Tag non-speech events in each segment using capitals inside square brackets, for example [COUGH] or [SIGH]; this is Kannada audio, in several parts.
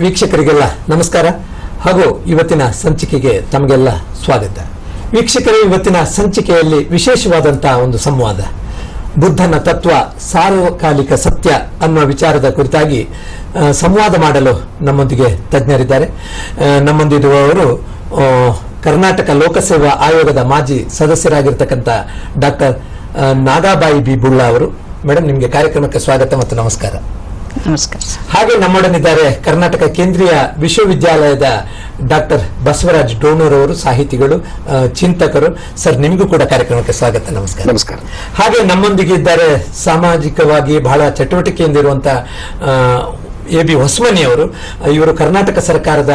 ವೀಕ್ಷಕರಿಗೆಲ್ಲ ನಮಸ್ಕಾರ. ಹಾಗೂ ಇವತ್ತಿನ ಸಂಚಿಕೆಗೆ ತಮಗೆಲ್ಲ ಸ್ವಾಗತ. ವೀಕ್ಷಕರೇ, ಇವತ್ತಿನ ಸಂಚಿಕೆಯಲ್ಲಿ ವಿಶೇಷವಾದಂತಹ ಒಂದು ಸಂವಾದ. ಬುದ್ಧನ ತತ್ವ, ಸಾರ್ವಕಾಲಿಕ ಸತ್ಯ ಅನ್ನುವ ವಿಚಾರದ ಕುರಿತಾಗಿ ಸಂವಾದ ಮಾಡಲು ನಮ್ಮೊಂದಿಗೆ ತಜ್ಞರಿದ್ದಾರೆ. ನಮ್ಮೊಂದಿರುವವರು ಕರ್ನಾಟಕ ಲೋಕಸೇವಾ ಆಯೋಗದ ಮಾಜಿ ಸದಸ್ಯರಾಗಿರ್ತಕ್ಕಂಥ ಡಾಕ್ಟರ್ ನಾಗಾಬಾಯಿ ಬಿ ಬುಳ್ಳ ಅವರು. ಮೇಡಮ್ ನಿಮಗೆ ಕಾರ್ಯಕ್ರಮಕ್ಕೆ ಸ್ವಾಗತ ಮತ್ತು ನಮಸ್ಕಾರ. ನಮಸ್ಕಾರ ಹಾಗೆ ನಮ್ಮೊಡನಿದ್ದಾರೆ ಕರ್ನಾಟಕ ಕೇಂದ್ರೀಯ ವಿಶ್ವವಿದ್ಯಾಲಯದ ಡಾಕ್ಟರ್ ಬಸವರಾಜ್ ಡೋಣೂರ್ ಅವರು ಸಾಹಿತಿಗಳು ಚಿಂತಕರು. ಸರ್ ನಿಮಗೂ ಕೂಡ ಕಾರ್ಯಕ್ರಮಕ್ಕೆ ಸ್ವಾಗತ. ನಮಸ್ಕಾರ. ನಮಸ್ಕಾರ. ಹಾಗೆ ನಮ್ಮೊಂದಿಗೆ ಇದ್ದಾರೆ ಸಾಮಾಜಿಕವಾಗಿ ಬಹಳ ಚಟುವಟಿಕೆಯಿಂದ ಇರುವಂತ ಎ ಬಿ ಹೊಸಮನಿ ಅವರು. ಇವರು ಕರ್ನಾಟಕ ಸರ್ಕಾರದ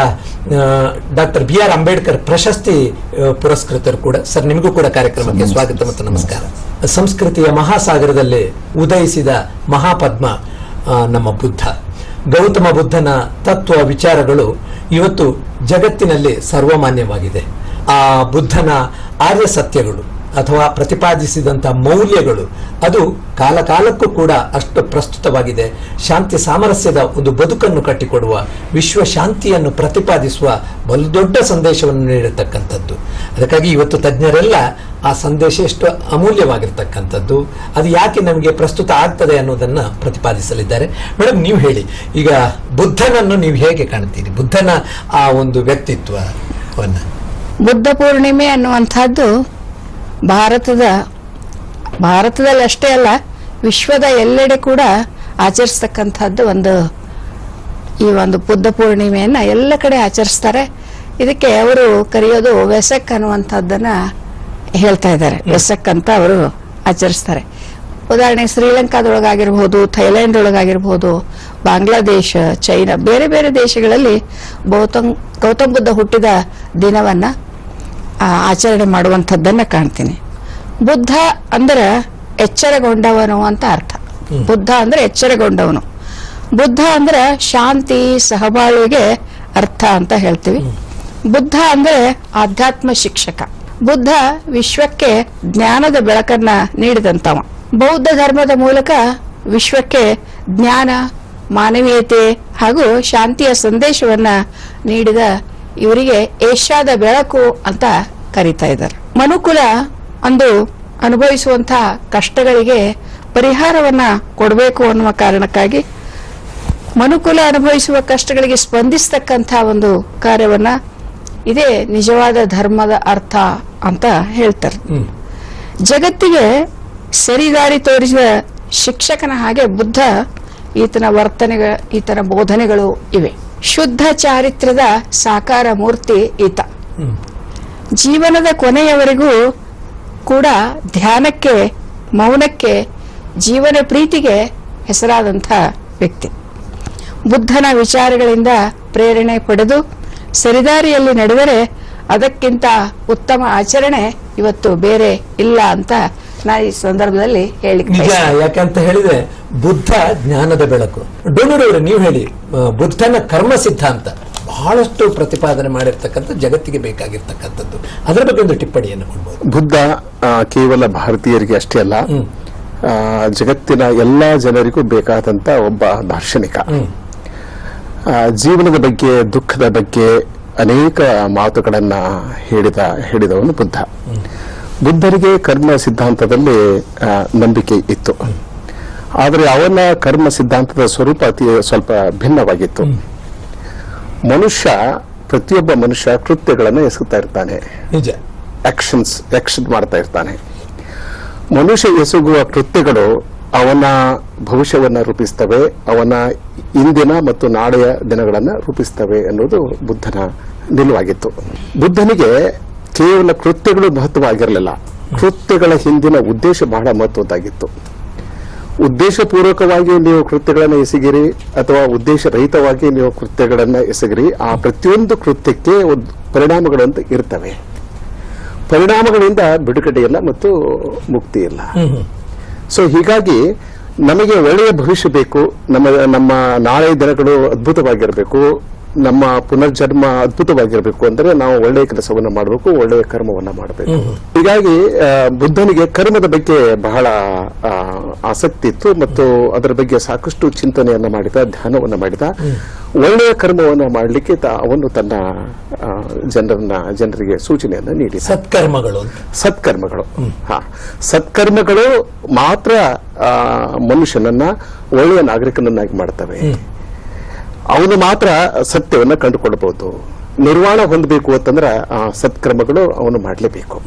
ಡಾಕ್ಟರ್ ಬಿ ಆರ್ ಅಂಬೇಡ್ಕರ್ ಪ್ರಶಸ್ತಿ ಪುರಸ್ಕೃತರು ಕೂಡ. ಸರ್ ನಿಮಗೂ ಕೂಡ ಕಾರ್ಯಕ್ರಮಕ್ಕೆ ಸ್ವಾಗತ ಮತ್ತು ನಮಸ್ಕಾರ. ಸಂಸ್ಕೃತಿಯ ಮಹಾಸಾಗರದಲ್ಲಿ ಉದಯಿಸಿದ ಮಹಾಪದ್ಮ ನಮ್ಮ ಬುದ್ಧ. ಗೌತಮ ಬುದ್ಧನ ತತ್ವ ವಿಚಾರಗಳು ಇವತ್ತು ಜಗತ್ತಿನಲ್ಲಿ ಸರ್ವಮಾನ್ಯವಾಗಿದೆ. ಆ ಬುದ್ಧನ ಆರ್ಯ ಸತ್ಯಗಳು. ಅಥವಾ ಪ್ರತಿಪಾದಿಸಿದಂಥ ಮೌಲ್ಯಗಳು, ಅದು ಕಾಲಕಾಲಕ್ಕೂ ಕೂಡ ಅಷ್ಟು ಪ್ರಸ್ತುತವಾಗಿದೆ. ಶಾಂತಿ ಸಾಮರಸ್ಯದ ಒಂದು ಬದುಕನ್ನು ಕಟ್ಟಿಕೊಡುವ, ವಿಶ್ವ ಶಾಂತಿಯನ್ನು ಪ್ರತಿಪಾದಿಸುವ ಬಲು ದೊಡ್ಡ ಸಂದೇಶವನ್ನು ನೀಡತಕ್ಕಂಥದ್ದು ಅದಕ್ಕಾಗಿ ಇವತ್ತು ತಜ್ಞರೆಲ್ಲ ಆ ಸಂದೇಶ ಎಷ್ಟು ಅಮೂಲ್ಯವಾಗಿರ್ತಕ್ಕಂಥದ್ದು, ಅದು ಯಾಕೆ ನಮಗೆ ಪ್ರಸ್ತುತ ಆಗ್ತದೆ ಅನ್ನೋದನ್ನು ಪ್ರತಿಪಾದಿಸಲಿದ್ದಾರೆ. ಮೇಡಮ್ ನೀವು ಹೇಳಿ. ಈಗ ಬುದ್ಧನನ್ನು ನೀವು ಹೇಗೆ ಕಾಣ್ತೀರಿ? ಬುದ್ಧನ ಆ ಒಂದು ವ್ಯಕ್ತಿತ್ವವನ್ನು ಬುದ್ಧ ಪೂರ್ಣಿಮೆ ಅನ್ನುವಂಥದ್ದು ಭಾರತದ ಭಾರತದಲ್ಲಿ ಅಷ್ಟೇ ಅಲ್ಲ ವಿಶ್ವದ ಎಲ್ಲೆಡೆ ಕೂಡ ಆಚರಿಸ್ತಕ್ಕಂಥದ್ದು ಒಂದು ಈ ಒಂದು ಬುದ್ಧ ಪೂರ್ಣಿಮೆಯನ್ನು ಎಲ್ಲ ಕಡೆ ಆಚರಿಸ್ತಾರೆ. ಇದಕ್ಕೆ ಅವರು ಕರೆಯೋದು ವೆಸಕ್ ಅನ್ನುವಂಥದ್ದನ್ನು ಹೇಳ್ತಾ ಇದ್ದಾರೆ. ವೆಸಕ್ ಅಂತ ಅವರು ಆಚರಿಸ್ತಾರೆ. ಉದಾಹರಣೆಗೆ ಶ್ರೀಲಂಕಾದೊಳಗಾಗಿರ್ಬೋದು ಥೈಲ್ಯಾಂಡ್ ಒಳಗಾಗಿರ್ಬೋದು ಬಾಂಗ್ಲಾದೇಶ ಚೈನಾ ಬೇರೆ ಬೇರೆ ದೇಶಗಳಲ್ಲಿ ಗೌತಮ್ ಗೌತಮ್ ಬುದ್ಧ ಹುಟ್ಟಿದ ದಿನವನ್ನ ಆಚರಣೆ ಮಾಡುವಂಥದ್ದನ್ನ ಕಾಣ್ತೀನಿ. ಬುದ್ಧ ಅಂದ್ರೆ ಎಚ್ಚರಗೊಂಡವನು ಅಂತ ಅರ್ಥ. ಬುದ್ಧ ಅಂದ್ರೆ ಎಚ್ಚರಗೊಂಡವನು. ಬುದ್ಧ ಅಂದ್ರೆ ಶಾಂತಿ ಸಹಬಾಳ್ವೆಗೆ ಅರ್ಥ ಅಂತ ಹೇಳ್ತೀವಿ. ಬುದ್ಧ ಅಂದ್ರೆ ಆಧ್ಯಾತ್ಮ ಶಿಕ್ಷಕ. ಬುದ್ಧ ವಿಶ್ವಕ್ಕೆ ಜ್ಞಾನದ ಬೆಳಕನ್ನ ನೀಡಿದಂತವ ಬೌದ್ಧ ಧರ್ಮದ ಮೂಲಕ ವಿಶ್ವಕ್ಕೆ ಜ್ಞಾನ ಮಾನವೀಯತೆ ಹಾಗೂ ಶಾಂತಿಯ ಸಂದೇಶವನ್ನ ನೀಡಿದ ಇವರಿಗೆ ಏಷ್ಯಾದ ಬೆಳಕು ಅಂತ ಕರೀತಾ ಇದ್ದಾರೆ. ಮನುಕುಲ ಅಂದು ಅನುಭವಿಸುವಂತಹ ಕಷ್ಟಗಳಿಗೆ ಪರಿಹಾರವನ್ನ ಕೊಡಬೇಕು ಅನ್ನುವ ಕಾರಣಕ್ಕಾಗಿ ಮನುಕುಲ ಅನುಭವಿಸುವ ಕಷ್ಟಗಳಿಗೆ ಸ್ಪಂದಿಸ್ತಕ್ಕಂಥ ಒಂದು ಕಾರ್ಯವನ್ನ ಇದೇ ನಿಜವಾದ ಧರ್ಮದ ಅರ್ಥ ಅಂತ ಹೇಳ್ತಾರೆ. ಜಗತ್ತಿಗೆ ಸರಿದಾರಿ ತೋರಿಸಿದ ಶಿಕ್ಷಕನ ಹಾಗೆ ಬುದ್ಧ ಈತನ ವರ್ತನೆಗಳ ಈತನ ಬೋಧನೆಗಳು ಇವೆ. ಶುದ್ಧ ಚಾರಿತ್ರ್ಯದ ಸಾಕಾರ ಮೂರ್ತಿ ಈತ. ಜೀವನದ ಕೊನೆಯವರೆಗೂ ಕೂಡ ಧ್ಯಾನಕ್ಕೆ ಮೌನಕ್ಕೆ ಜೀವನ ಪ್ರೀತಿಗೆ ಹೆಸರಾದಂಥ ವ್ಯಕ್ತಿ. ಬುದ್ಧನ ವಿಚಾರಗಳಿಂದ ಪ್ರೇರಣೆ ಪಡೆದು ಸರಿದಾರಿಯಲ್ಲಿ ನಡೆದರೆ ಅದಕ್ಕಿಂತ ಉತ್ತಮ ಆಚರಣೆ ಇವತ್ತು ಬೇರೆ ಇಲ್ಲ ಅಂತ ನಾ ಈ ಸಂದರ್ಭದಲ್ಲಿ ಹೇಳಿ ನಿಜ ಅಂತ ಯಾಕಂತ ಹೇಳಿದ್ರೆ ಬುದ್ಧ ಜ್ಞಾನದ ಬೆಳಕು. ಡೋನೂರವರು ನೀವು ಹೇಳಿ ಬುದ್ಧನ ಕರ್ಮ ಸಿದ್ಧಾಂತ ಬಹಳಷ್ಟು ಪ್ರತಿಪಾದನೆ ಮಾಡಿರ್ತಕ್ಕಂಥ ಜಗತ್ತಿಗೆ ಬೇಕಾಗಿರ್ತಕ್ಕಂಥದ್ದು. ಅದರ ಬಗ್ಗೆ ಒಂದು ಟಿಪ್ಪಣಿಯನ್ನು ಕೊಡ್ಬೋದು. ಬುದ್ಧ ಕೇವಲ ಭಾರತೀಯರಿಗೆ ಅಷ್ಟೇ ಅಲ್ಲ ಜಗತ್ತಿನ ಎಲ್ಲ ಜನರಿಗೂ ಬೇಕಾದಂತ ಒಬ್ಬ ದಾರ್ಶನಿಕ. ಜೀವನದ ಬಗ್ಗೆ ದುಃಖದ ಬಗ್ಗೆ ಅನೇಕ ಮಾತುಗಳನ್ನು ಹೇಳಿದ ಹೇಳಿದವನು ಬುದ್ಧ. ಬುದ್ಧರಿಗೆ ಕರ್ಮ ಸಿದ್ಧಾಂತದಲ್ಲಿ ನಂಬಿಕೆ ಇತ್ತು. ಆದರೆ ಅವನ ಕರ್ಮ ಸಿದ್ಧಾಂತದ ಸ್ವರೂಪ ಅತಿ ಸ್ವಲ್ಪ ಭಿನ್ನವಾಗಿತ್ತು. ಮನುಷ್ಯ ಪ್ರತಿಯೊಬ್ಬ ಮನುಷ್ಯ ಕೃತ್ಯಗಳನ್ನು ಎಸಗುತ್ತಾ ಇರ್ತಾನೆ. ನಿಜ. ಆಕ್ಷನ್ಸ್ ಆಕ್ಷನ್ ಮಾಡ್ತಾ ಇರ್ತಾನೆ. ಮನುಷ್ಯ ಎಸಗುವ ಕೃತ್ಯಗಳು ಅವನ ಭವಿಷ್ಯವನ್ನು ರೂಪಿಸ್ತವೆ ಅವನ ಇಂದಿನ ಮತ್ತು ನಾಳೆಯ ದಿನಗಳನ್ನ ರೂಪಿಸ್ತವೆ ಅನ್ನೋದು ಬುದ್ಧನ ನಿಲುವಾಗಿತ್ತು. ಬುದ್ಧನಿಗೆ ಕೇವಲ ಕೃತ್ಯಗಳು ಮಹತ್ವವಾಗಿರಲಿಲ್ಲ. ಕೃತ್ಯಗಳ ಹಿಂದಿನ ಉದ್ದೇಶ ಬಹಳ ಮಹತ್ವದ್ದಾಗಿತ್ತು. ಉದ್ದೇಶಪೂರ್ವಕವಾಗಿ ನೀವು ಕೃತ್ಯಗಳನ್ನು ಎಸಗಿರಿ ಅಥವಾ ಉದ್ದೇಶ ರಹಿತವಾಗಿ ನೀವು ಕೃತ್ಯಗಳನ್ನು ಎಸಗಿರಿ ಆ ಪ್ರತಿಯೊಂದು ಕೃತ್ಯಕ್ಕೆ ಒಂದು ಪರಿಣಾಮಗಳು ಅಂತ ಇರ್ತವೆ. ಪರಿಣಾಮಗಳಿಂದ ಬಿಡುಗಡೆ ಇಲ್ಲ ಮತ್ತು ಮುಕ್ತಿ ಇಲ್ಲ. ಸೊ ಹೀಗಾಗಿ ನಮಗೆ ಒಳ್ಳೆಯ ಭವಿಷ್ಯ ಬೇಕು ನಮ್ಮ ನಮ್ಮ ನಾಳೆ ದಿನಗಳು ಅದ್ಭುತವಾಗಿರಬೇಕು ನಮ್ಮ ಪುನರ್ಜನ್ಮ ಅದ್ಭುತವಾಗಿರಬೇಕು ಅಂದ್ರೆ ನಾವು ಒಳ್ಳೆಯ ಕೆಲಸವನ್ನು ಮಾಡಬೇಕು ಒಳ್ಳೆಯ ಕರ್ಮವನ್ನ ಮಾಡಬೇಕು. ಹೀಗಾಗಿ ಬುದ್ಧನಿಗೆ ಕರ್ಮದ ಬಗ್ಗೆ ಬಹಳ ಆಸಕ್ತಿ ಇತ್ತು ಮತ್ತು ಅದರ ಬಗ್ಗೆ ಸಾಕಷ್ಟು ಚಿಂತನೆಯನ್ನ ಮಾಡಿದ ಧ್ಯಾನವನ್ನ ಮಾಡಿದ. ಒಳ್ಳೆಯ ಕರ್ಮವನ್ನು ಮಾಡಲಿಕ್ಕೆ ಅವನು ತನ್ನ ಜನರನ್ನ ಜನರಿಗೆ ಸೂಚನೆಯನ್ನು ನೀಡಿದ. ಸತ್ಕರ್ಮಗಳು ಸತ್ಕರ್ಮಗಳು. ಹಾ. ಸತ್ಕರ್ಮಗಳು ಮಾತ್ರ ಮನುಷ್ಯನನ್ನ ಒಳ್ಳೆಯ ನಾಗರಿಕನನ್ನಾಗಿ ಮಾಡ್ತವೆ. ಅವನು ಮಾತ್ರ ಸತ್ಯವನ್ನ ಕಂಡುಕೊಳ್ಳಬಹುದು. ನಿರ್ವಾಣ ಹೊಂದಬೇಕು ಅಂತಂದ್ರೆ ಆ ಸತ್ಕ್ರಮಗಳು ಅವನು ಮಾಡಲೇಬೇಕು.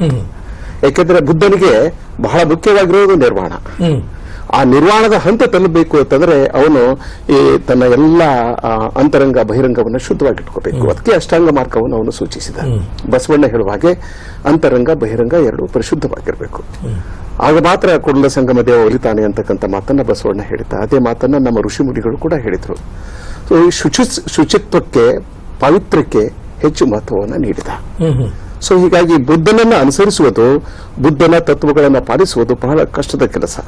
ಯಾಕೆಂದ್ರೆ ಬುದ್ಧನಿಗೆ ಬಹಳ ಮುಖ್ಯವಾಗಿರೋದು ನಿರ್ವಾಣ. ಆ ನಿರ್ವಾಣದ ಹಂತ ತಲುಪಬೇಕು ಅಂತಂದ್ರೆ ಅವನು ಈ ತನ್ನ ಎಲ್ಲ ಅಂತರಂಗ ಬಹಿರಂಗವನ್ನು ಶುದ್ಧವಾಗಿಟ್ಕೋಬೇಕು. ಅದಕ್ಕೆ ಅಷ್ಟಾಂಗ ಮಾರ್ಗವನ್ನು ಅವನು ಸೂಚಿಸಿದ. ಬಸವಣ್ಣ ಹೇಳುವ ಹಾಗೆ ಅಂತರಂಗ ಬಹಿರಂಗ ಎರಡು ಪರಿಶುದ್ಧವಾಗಿರಬೇಕು. ಆಗ ಮಾತ್ರ ಕುಂಡಲ ಸಂಗಮ ದೇವ ಒಲಿತಾನೆ ಅಂತಕ್ಕಂಥ ಮಾತನ್ನ ಬಸವಣ್ಣ ಹೇಳಿದ್ದ. ಅದೇ ಮಾತನ್ನ ನಮ್ಮ ಋಷಿ ಮುನಿಗಳು ಕೂಡ ಹೇಳಿದ್ರು. ಶುಚಿ ಶುಚಿತ್ವಕ್ಕೆ ಪವಿತ್ರಕ್ಕೆ ಹೆಚ್ಚು ಮಹತ್ವವನ್ನು ನೀಡಿದ. ಸೊ ಹೀಗಾಗಿ ಬುದ್ಧನನ್ನ ಅನುಸರಿಸುವುದು ಬುದ್ಧನ ತತ್ವಗಳನ್ನು ಪಾಲಿಸುವುದು ಬಹಳ ಕಷ್ಟದ ಕೆಲಸ.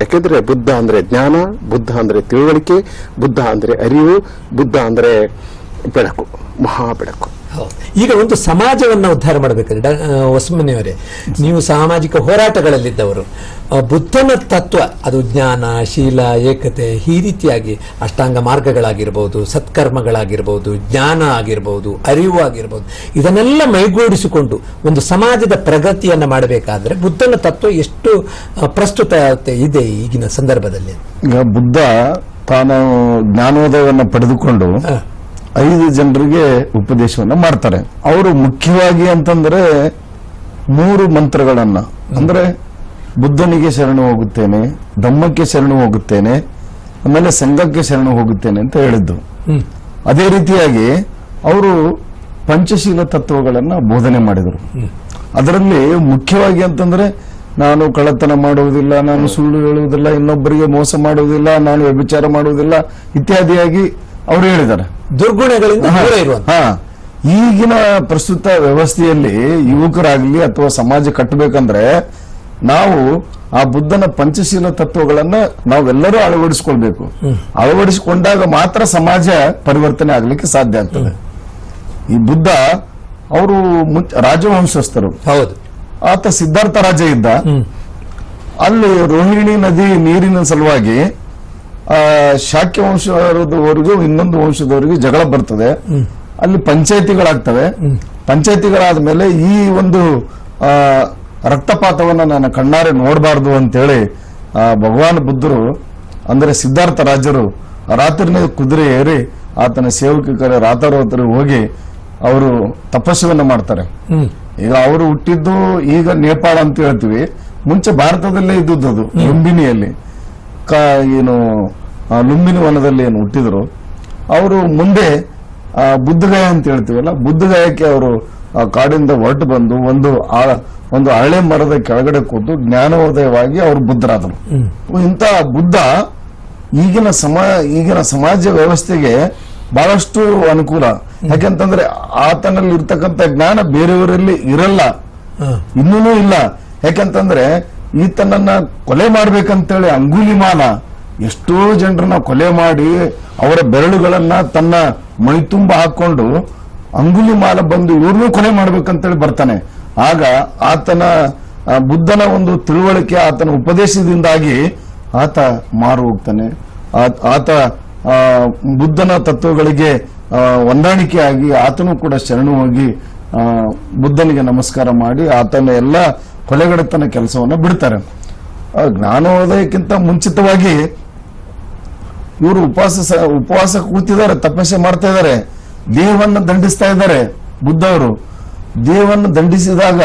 ಯಾಕೆಂದ್ರೆ ಬುದ್ಧ ಅಂದ್ರೆ ಜ್ಞಾನ ಬುದ್ಧ ಅಂದ್ರೆ ತಿಳುವಳಿಕೆ ಬುದ್ಧ ಅಂದ್ರೆ ಅರಿವು ಬುದ್ಧ ಅಂದ್ರೆ ಬೆಳಕು ಮಹಾ ಬೆಳಕು. ಈಗ ಒಂದು ಸಮಾಜವನ್ನು ಉದ್ಧಾರ ಮಾಡಬೇಕಾದ್ರೆ ಹೊಸಮನೆಯವರೇ ನೀವು ಸಾಮಾಜಿಕ ಹೋರಾಟಗಳಲ್ಲಿದ್ದವರು. ಬುದ್ಧನ ತತ್ವ ಅದು ಜ್ಞಾನ ಶೀಲ ಏಕತೆ ಈ ರೀತಿಯಾಗಿ ಅಷ್ಟಾಂಗ ಮಾರ್ಗಗಳಾಗಿರ್ಬೋದು ಸತ್ಕರ್ಮಗಳಾಗಿರ್ಬೋದು ಜ್ಞಾನ ಆಗಿರ್ಬೋದು ಅರಿವು ಆಗಿರ್ಬೋದು ಇದನ್ನೆಲ್ಲ ಮೈಗೂಡಿಸಿಕೊಂಡು ಒಂದು ಸಮಾಜದ ಪ್ರಗತಿಯನ್ನ ಮಾಡಬೇಕಾದ್ರೆ ಬುದ್ಧನ ತತ್ವ ಎಷ್ಟು ಪ್ರಸ್ತುತ ಇದೆ ಈಗಿನ ಸಂದರ್ಭದಲ್ಲಿ. ಈಗ ಬುದ್ಧ ತಾನು ಜ್ಞಾನೋದಯವನ್ನು ಪಡೆದುಕೊಂಡು. ಐದು ಜನರಿಗೆ ಉಪದೇಶವನ್ನ ಮಾಡ್ತಾರೆ. ಅವರು ಮುಖ್ಯವಾಗಿ ಅಂತಂದ್ರೆ ಮೂರು ಮಂತ್ರಗಳನ್ನ. ಅಂದ್ರೆ ಬುದ್ಧನಿಗೆ ಶರಣು ಹೋಗುತ್ತೇನೆ ಧಮ್ಮಕ್ಕೆ ಶರಣು ಹೋಗುತ್ತೇನೆ ಆಮೇಲೆ ಸಂಘಕ್ಕೆ ಶರಣು ಹೋಗುತ್ತೇನೆ ಅಂತ ಹೇಳಿದ್ದು. ಅದೇ ರೀತಿಯಾಗಿ ಅವರು ಪಂಚಶೀಲ ತತ್ವಗಳನ್ನ ಬೋಧನೆ ಮಾಡಿದರು. ಅದರಲ್ಲಿ ಮುಖ್ಯವಾಗಿ ಅಂತಂದ್ರೆ ನಾನು ಕಳ್ಳತನ ಮಾಡುವುದಿಲ್ಲ ನಾನು ಸುಳ್ಳು ಹೇಳುವುದಿಲ್ಲ ಇನ್ನೊಬ್ಬರಿಗೆ ಮೋಸ ಮಾಡುವುದಿಲ್ಲ ನಾನು ವ್ಯಭಿಚಾರ ಮಾಡುವುದಿಲ್ಲ ಇತ್ಯಾದಿಯಾಗಿ ಅವರು ಹೇಳಿದ್ದಾರೆ. ದುರ್ಗುಣಗಳಿಂದ ದೂರ ಇರುವಂತ. ಹಾ. ಈಗಿನ ಪ್ರಸ್ತುತ ವ್ಯವಸ್ಥೆಯಲ್ಲಿ ಯುವಕರಾಗ್ಲಿ ಅಥವಾ ಸಮಾಜ ಕಟ್ಟಬೇಕಂದ್ರೆ ನಾವು ಆ ಬುದ್ಧನ ಪಂಚಶೀಲ ತತ್ವಗಳನ್ನ ನಾವೆಲ್ಲರೂ ಅಳವಡಿಸಿಕೊಳ್ಬೇಕು. ಅಳವಡಿಸಿಕೊಂಡಾಗ ಮಾತ್ರ ಸಮಾಜ ಪರಿವರ್ತನೆ ಆಗ್ಲಿಕ್ಕೆ ಸಾಧ್ಯ ಆಗ್ತದೆ. ಈ ಬುದ್ಧ ಅವರು ರಾಜವಂಶಸ್ಥರು. ಹೌದು. ಆತ ಸಿದ್ಧಾರ್ಥ ರಾಜ ಇದ್ದ. ಅಲ್ಲಿ ರೋಹಿಣಿ ನದಿ ನೀರಿನ ಸಲುವಾಗಿ ಶಾಕ್ಯ ವಂಶದವರೆಗೂ ಇನ್ನೊಂದು ವಂಶದವರೆಗೂ ಜಗಳ ಬರ್ತದೆ. ಅಲ್ಲಿ ಪಂಚಾಯತಿಗಳಾಗ್ತವೆ. ಪಂಚಾಯತಿಗಳಾದ ಮೇಲೆ ಈ ಒಂದು ರಕ್ತಪಾತವನ್ನ ನಾನು ಕಣ್ಣಾರೆ ನೋಡಬಾರ್ದು ಅಂತೇಳಿ, ಆ, ಭಗವಾನ್ ಬುದ್ಧರು, ಅಂದ್ರೆ ಸಿದ್ಧಾರ್ಥ ರಾಜರು, ರಾತ್ರಿನೇ ಕುದುರೆ ಏರಿ ಆತನ ಸೇವಕರ ರಾತಾರೋತರು ಹೋಗಿ ಅವರು ತಪಸ್ಸವನ್ನ ಮಾಡ್ತಾರೆ. ಈಗ ಅವರು ಹುಟ್ಟಿದ್ದು ಈಗ ನೇಪಾಳ ಅಂತ ಹೇಳ್ತೀವಿ. ಮುಂಚೆ ಭಾರತದಲ್ಲೇ ಇದ್ದದ್ದು ಅದು, ಲುಂಬಿನಿಯಲ್ಲಿ. ಕ ಏನು ಲುಂಬಿನಿ ವನದಲ್ಲಿ ಏನು ಹುಟ್ಟಿದ್ರು ಅವರು ಮುಂದೆ ಆ, ಬುದ್ಧಗಯ ಅಂತ ಹೇಳ್ತೀವಲ್ಲ ಬುದ್ಧಗಯಕ್ಕೆ ಅವರು ಕಾಡಿಂದ ಹೊರಟು ಬಂದು ಒಂದು ಆ- ಒಂದು ಹಳೆ ಮರದ ಕೆಳಗಡೆ ಕೂತು ಜ್ಞಾನೋದಯವಾಗಿ ಅವರು ಬುದ್ಧರಾದರು. ಇಂಥ ಬುದ್ಧ ಈಗಿನ ಸಮ ಈಗಿನ ಸಮಾಜ ವ್ಯವಸ್ಥೆಗೆ ಬಹಳಷ್ಟು ಅನುಕೂಲ. ಯಾಕೆಂತಂದ್ರೆ ಆತನಲ್ಲಿ ಇರ್ತಕ್ಕಂಥ ಜ್ಞಾನ ಬೇರೆಯವರಲ್ಲಿ ಇರಲ್ಲ. ಇನ್ನೂ ಇಲ್ಲ. ಯಾಕಂತಂದ್ರೆ ಈತನನ್ನ ಕೊಲೆ ಮಾಡ್ಬೇಕಂತೇಳಿ ಅಂಗುಲಿಮಾಲ ಎಷ್ಟೋ ಜನರನ್ನ ಕೊಲೆ ಮಾಡಿ ಅವರ ಬೆರಳುಗಳನ್ನ ತನ್ನ ಮೈತುಂಬ ಹಾಕೊಂಡು ಅಂಗುಲಿಮಾಲ ಬಂದು ಇವ್ರನ್ನೂ ಕೊಲೆ ಮಾಡ್ಬೇಕಂತೇಳಿ ಬರ್ತಾನೆ. ಆಗ ಆತನ ಬುದ್ಧನ ಒಂದು ತಿಳುವಳಿಕೆ ಆತನ ಉಪದೇಶದಿಂದಾಗಿ ಆತ ಮಾರು ಹೋಗ್ತಾನೆ. ಆತ ಬುದ್ಧನ ತತ್ವಗಳಿಗೆ ಹೊಂದಾಣಿಕೆ ಆಗಿ ಆತನು ಕೂಡ ಶರಣು ಹೋಗಿ ಬುದ್ಧನಿಗೆ ನಮಸ್ಕಾರ ಮಾಡಿ ಆತನ ಎಲ್ಲ ಕೊಲೆಗಡತನ ಕೆಲಸವನ್ನು ಬಿಡ್ತಾರೆ. ಜ್ಞಾನೋದಯಕ್ಕಿಂತ ಮುಂಚಿತವಾಗಿ ಇವರು ಉಪವಾಸ ಉಪವಾಸ ಕೂತಿದ್ದಾರೆ, ತಪಸ್ಸೆ ಮಾಡ್ತಾ ಇದ್ದಾರೆ. ದೇಹವನ್ನು ದಂಡಿಸ್ತಾ ಇದ್ದಾರೆ ಬುದ್ಧ ಅವರು ದೇಹವನ್ನು ದಂಡಿಸಿದಾಗ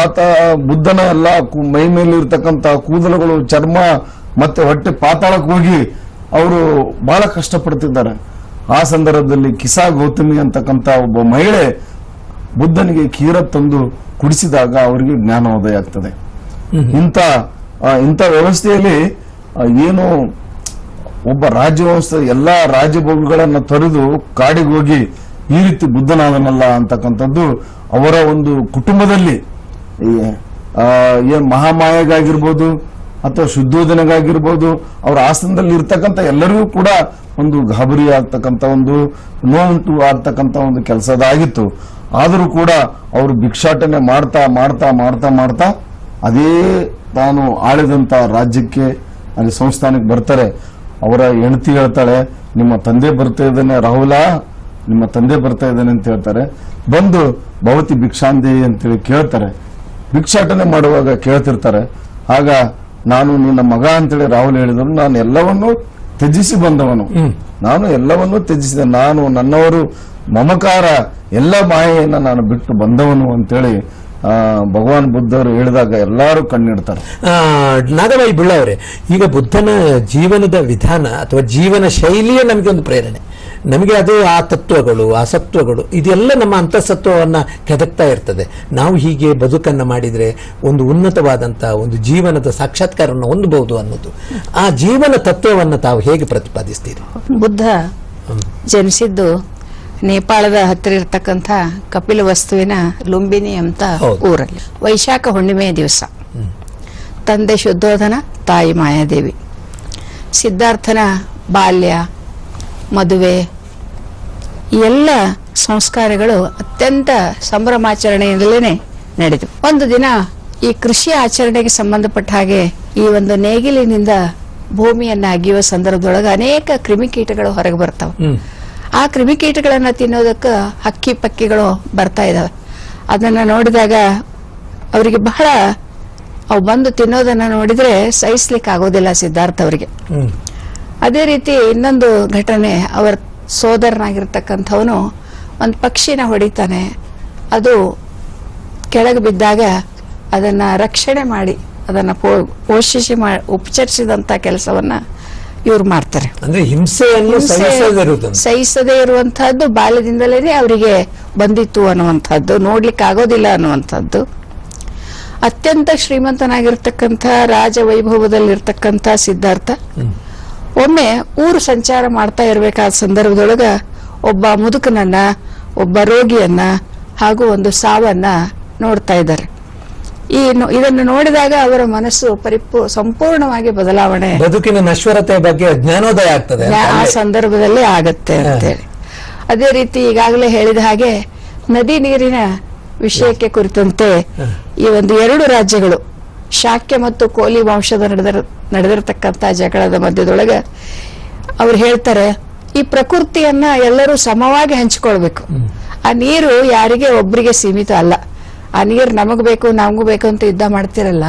ಆತ, ಬುದ್ಧನ ಎಲ್ಲ ಮೈ ಮೇಲೆ ಕೂದಲುಗಳು, ಚರ್ಮ ಮತ್ತೆ ಹೊಟ್ಟೆ ಪಾತಾಳಕ್ಕೆ ಹೋಗಿ ಅವರು ಬಹಳ ಕಷ್ಟಪಡ್ತಿದ್ದಾರೆ. ಆ ಸಂದರ್ಭದಲ್ಲಿ ಕಿಸಾ ಗೌತಮಿ ಅಂತಕ್ಕಂತ ಒಬ್ಬ ಮಹಿಳೆ ಬುದ್ಧನಿಗೆ ಕ್ಷೀರ ತಂದು ಕುಡಿಸಿದಾಗ ಅವರಿಗೆ ಜ್ಞಾನೋದಯ ಆಗ್ತದೆ. ಇಂಥ ಇಂಥ ವ್ಯವಸ್ಥೆಯಲ್ಲಿ ಏನು ಒಬ್ಬ ರಾಜವಂಶ ಎಲ್ಲ ರಾಜಭೋಗಗಳನ್ನು ತೊರೆದು ಕಾಡಿಗೆ ಹೋಗಿ ಈ ರೀತಿ ಬುದ್ಧನಾದನಲ್ಲ ಅಂತಕ್ಕಂಥದ್ದು ಅವರ ಒಂದು ಕುಟುಂಬದಲ್ಲಿ ಏನ್ ಮಹಾಮಾಯಗಾಗಿರ್ಬೋದು ಅಥವಾ ಶುದ್ಧೋಧನೆಗಾಗಿರ್ಬೋದು ಅವರ ಆಸನದಲ್ಲಿ ಇರ್ತಕ್ಕಂಥ ಎಲ್ಲರಿಗೂ ಕೂಡ ಒಂದು ಗಾಬರಿ ಆಗ್ತಕ್ಕಂಥ ಒಂದು ನೋವುಂಟು ಆಗ್ತಕ್ಕಂಥ ಒಂದು ಕೆಲಸದಾಗಿತ್ತು. ಆದರೂ ಕೂಡ ಅವರು ಭಿಕ್ಷಾಟನೆ ಮಾಡ್ತಾ ಮಾಡ್ತಾ ಮಾಡ್ತಾ ಮಾಡ್ತಾ ಅದೇ ತಾನು ಆಳಿದಂತ ರಾಜ್ಯಕ್ಕೆ ಅಲ್ಲಿ ಸಂಸ್ಥಾನಕ್ಕೆ ಬರ್ತಾರೆ. ಅವರ ಹೆಂಡತಿ ಹೇಳ್ತಾಳೆ ನಿಮ್ಮ ತಂದೆ ಬರ್ತಾ ಇದ್ದಾನೆ ರಾಹುಲ ನಿಮ್ಮ ತಂದೆ ಬರ್ತಾ ಇದ್ದಾನೆ ಅಂತ ಹೇಳ್ತಾರೆ. ಬಂದು ಭವತಿ ಭಿಕ್ಷಾಂದಿ ಅಂತೇಳಿ ಕೇಳ್ತಾರೆ. ಭಿಕ್ಷಾಟನೆ ಮಾಡುವಾಗ ಕೇಳ್ತಿರ್ತಾರೆ. ಆಗ ನಾನು ನಿನ್ನ ಮಗ ಅಂತೇಳಿ ರಾಹುಲ್ ಹೇಳಿದ್ರು ನಾನು ಎಲ್ಲವನ್ನೂ ತ್ಯಜಿಸಿ ಬಂದವನು. ನಾನು ಎಲ್ಲವನ್ನೂ ತ್ಯಜಿಸಿದೆ. ನಾನು ನನ್ನವರು ಮಮಕಾರ ಎಲ್ಲ ಮಾಯೆಯನ್ನು ನಾನು ಬಿಟ್ಟು ಬಂದವನು ಅಂತೇಳಿ ಆ, ಭಗವಾನ್ ಬುದ್ಧರು ಹೇಳಿದಾಗ ಎಲ್ಲರೂ ಕಣ್ಣಿಡ್ತಾರೆ. ಆ, ನಾಗಬಾಯಿ ಬಿಳ್ಳವರೇ ಅವರೇ ಈಗ ಬುದ್ಧನ ಜೀವನದ ವಿಧಾನ ಅಥವಾ ಜೀವನ ಶೈಲಿಯೇ ನಮಗೆ ಒಂದು ಪ್ರೇರಣೆ. ನಮಗೆ ಅದು ಆ ತತ್ವಗಳು ಆ ಸತ್ವಗಳು ಇದೆಲ್ಲ ನಮ್ಮ ಅಂತಸತ್ವವನ್ನ ಕೆದಕ್ತಾ ಇರ್ತದೆ. ನಾವು ಹೀಗೆ ಬದುಕನ್ನು ಮಾಡಿದರೆ ಒಂದು ಉನ್ನತವಾದಂಥ ಒಂದು ಜೀವನದ ಸಾಕ್ಷಾತ್ಕಾರವನ್ನು ಹೊಂದಬಹುದು ಅನ್ನೋದು. ಆ ಜೀವನ ತತ್ವವನ್ನು ತಾವು ಹೇಗೆ ಪ್ರತಿಪಾದಿಸ್ತೀರಿ? ಬುದ್ಧ ಜನಿಸಿದ್ದು ನೇಪಾಳದ ಹತ್ತಿರ ಇರತಕ್ಕಂತ ಕಪಿಲ ವಸ್ತುವಿನ ಲುಂಬಿನಿ ಅಂತ ಊರಲ್ಲಿ. ವೈಶಾಖ ಹುಣ್ಣಿಮೆಯ ದಿವಸ. ತಂದೆ ಶುದ್ಧೋಧನ ತಾಯಿ ಮಾಯಾದೇವಿ. ಸಿದ್ಧಾರ್ಥನ ಬಾಲ್ಯ ಮದುವೆ ಎಲ್ಲ ಸಂಸ್ಕಾರಗಳು ಅತ್ಯಂತ ಸಂಭ್ರಮಾಚರಣೆಯಿಂದಲೇ ನಡೆದು. ಒಂದು ದಿನ ಈ ಕೃಷಿ ಆಚರಣೆಗೆ ಸಂಬಂಧಪಟ್ಟ ಹಾಗೆ ಈ ಒಂದು ನೇಗಿಲಿನಿಂದ ಭೂಮಿಯನ್ನ ಅಗಿಯುವ ಸಂದರ್ಭದೊಳಗೆ ಅನೇಕ ಕ್ರಿಮಿಕೀಟಗಳು ಹೊರಗೆ ಬರ್ತಾವೆ. ಆ ಕ್ರಿಮಿಕೀಟಗಳನ್ನ ತಿನ್ನೋದಕ್ಕೆ ಹಕ್ಕಿ ಪಕ್ಕಿಗಳು ಬರ್ತಾ ಇದ್ದಾವೆ ಅದನ್ನ ನೋಡಿದಾಗ ಅವರಿಗೆ ಬಹಳ ಅವು ಬಂದು ತಿನ್ನೋದನ್ನ ನೋಡಿದ್ರೆ ಸಹಿಸ್ಲಿಕ್ಕೆ ಆಗೋದಿಲ್ಲ ಸಿದ್ಧಾರ್ಥ ಅವರಿಗೆ. ಅದೇ ರೀತಿ ಇನ್ನೊಂದು ಘಟನೆ ಅವರ ಸೋದರನಾಗಿರ್ತಕ್ಕಂಥವನು ಒಂದು ಪಕ್ಷಿನ ಹೊಡಿತಾನೆ. ಅದು ಕೆಳಗೆ ಬಿದ್ದಾಗ ಅದನ್ನ ರಕ್ಷಣೆ ಮಾಡಿ ಅದನ್ನ ಪೋ- ಪೋಷಿಸಿ ಮಾ ಉಪಚರಿಸಿದಂತ ಕೆಲಸವನ್ನ ಇವ್ರು ಮಾಡ್ತಾರೆ. ಹಿಂಸೆಯನ್ನು ಸಹಿಸದೇ ಇರುವಂತಹದ್ದು ಬಾಲ್ಯದಿಂದಲೇ ಅವರಿಗೆ ಬಂದಿತ್ತು ಅನ್ನುವಂಥದ್ದು ನೋಡ್ಲಿಕ್ಕೆ ಆಗೋದಿಲ್ಲ ಅನ್ನುವಂಥದ್ದು ಅತ್ಯಂತ ಶ್ರೀಮಂತನಾಗಿರ್ತಕ್ಕಂಥ ರಾಜ ವೈಭವದಲ್ಲಿರ್ತಕ್ಕಂಥ ಸಿದ್ಧಾರ್ಥ ಒಮ್ಮೆ ಊರು ಸಂಚಾರ ಮಾಡ್ತಾ ಇರಬೇಕಾದ ಸಂದರ್ಭದೊಳಗ ಒಬ್ಬ ಮುದುಕನನ್ನ ಒಬ್ಬ ರೋಗಿಯನ್ನ ಹಾಗೂ ಒಂದು ಸಾವನ್ನ ನೋಡ್ತಾ ಇದ್ದಾರೆ. ಈ ಇದನ್ನು ನೋಡಿದಾಗ ಅವರ ಮನಸ್ಸು ಪರಿಪೂ ಸಂಪೂರ್ಣವಾಗಿ ಬದಲಾವಣೆ. ಬದುಕಿನ ನಶ್ವರತೆ ಬಗ್ಗೆ ಜ್ಞಾನೋದಯ ಆಗ್ತದೆ ಆ. ಸಂದರ್ಭದಲ್ಲಿ ಆಗತ್ತೆ ಅಂತೇಳಿ. ಅದೇ ರೀತಿ ಈಗಾಗಲೇ ಹೇಳಿದ ಹಾಗೆ ನದಿ ನೀರಿನ ವಿಷಯಕ್ಕೆ ಕುರಿತಂತೆ ಈ ಒಂದು ಎರಡು ರಾಜ್ಯಗಳು ಶಾಕ್ಯ ಮತ್ತು ಕೋಲಿ ವಂಶದ ನಡೆದ ನಡೆದಿರತಕ್ಕಂತ ಜಗಳದ ಮಧ್ಯದೊಳಗೆ ಅವ್ರು ಹೇಳ್ತಾರೆ ಈ ಪ್ರಕೃತಿಯನ್ನ ಎಲ್ಲರೂ ಸಮವಾಗಿ ಹಂಚಿಕೊಳ್ಬೇಕು. ಆ ನೀರು ಯಾರಿಗೆ ಒಬ್ಬರಿಗೆ ಸೀಮಿತ ಅಲ್ಲ. ಆ ನೀರು ನಮಗ್ ಬೇಕು ನಮಗೂ ಬೇಕು ಅಂತ ಯುದ್ಧ ಮಾಡ್ತಿರಲ್ಲ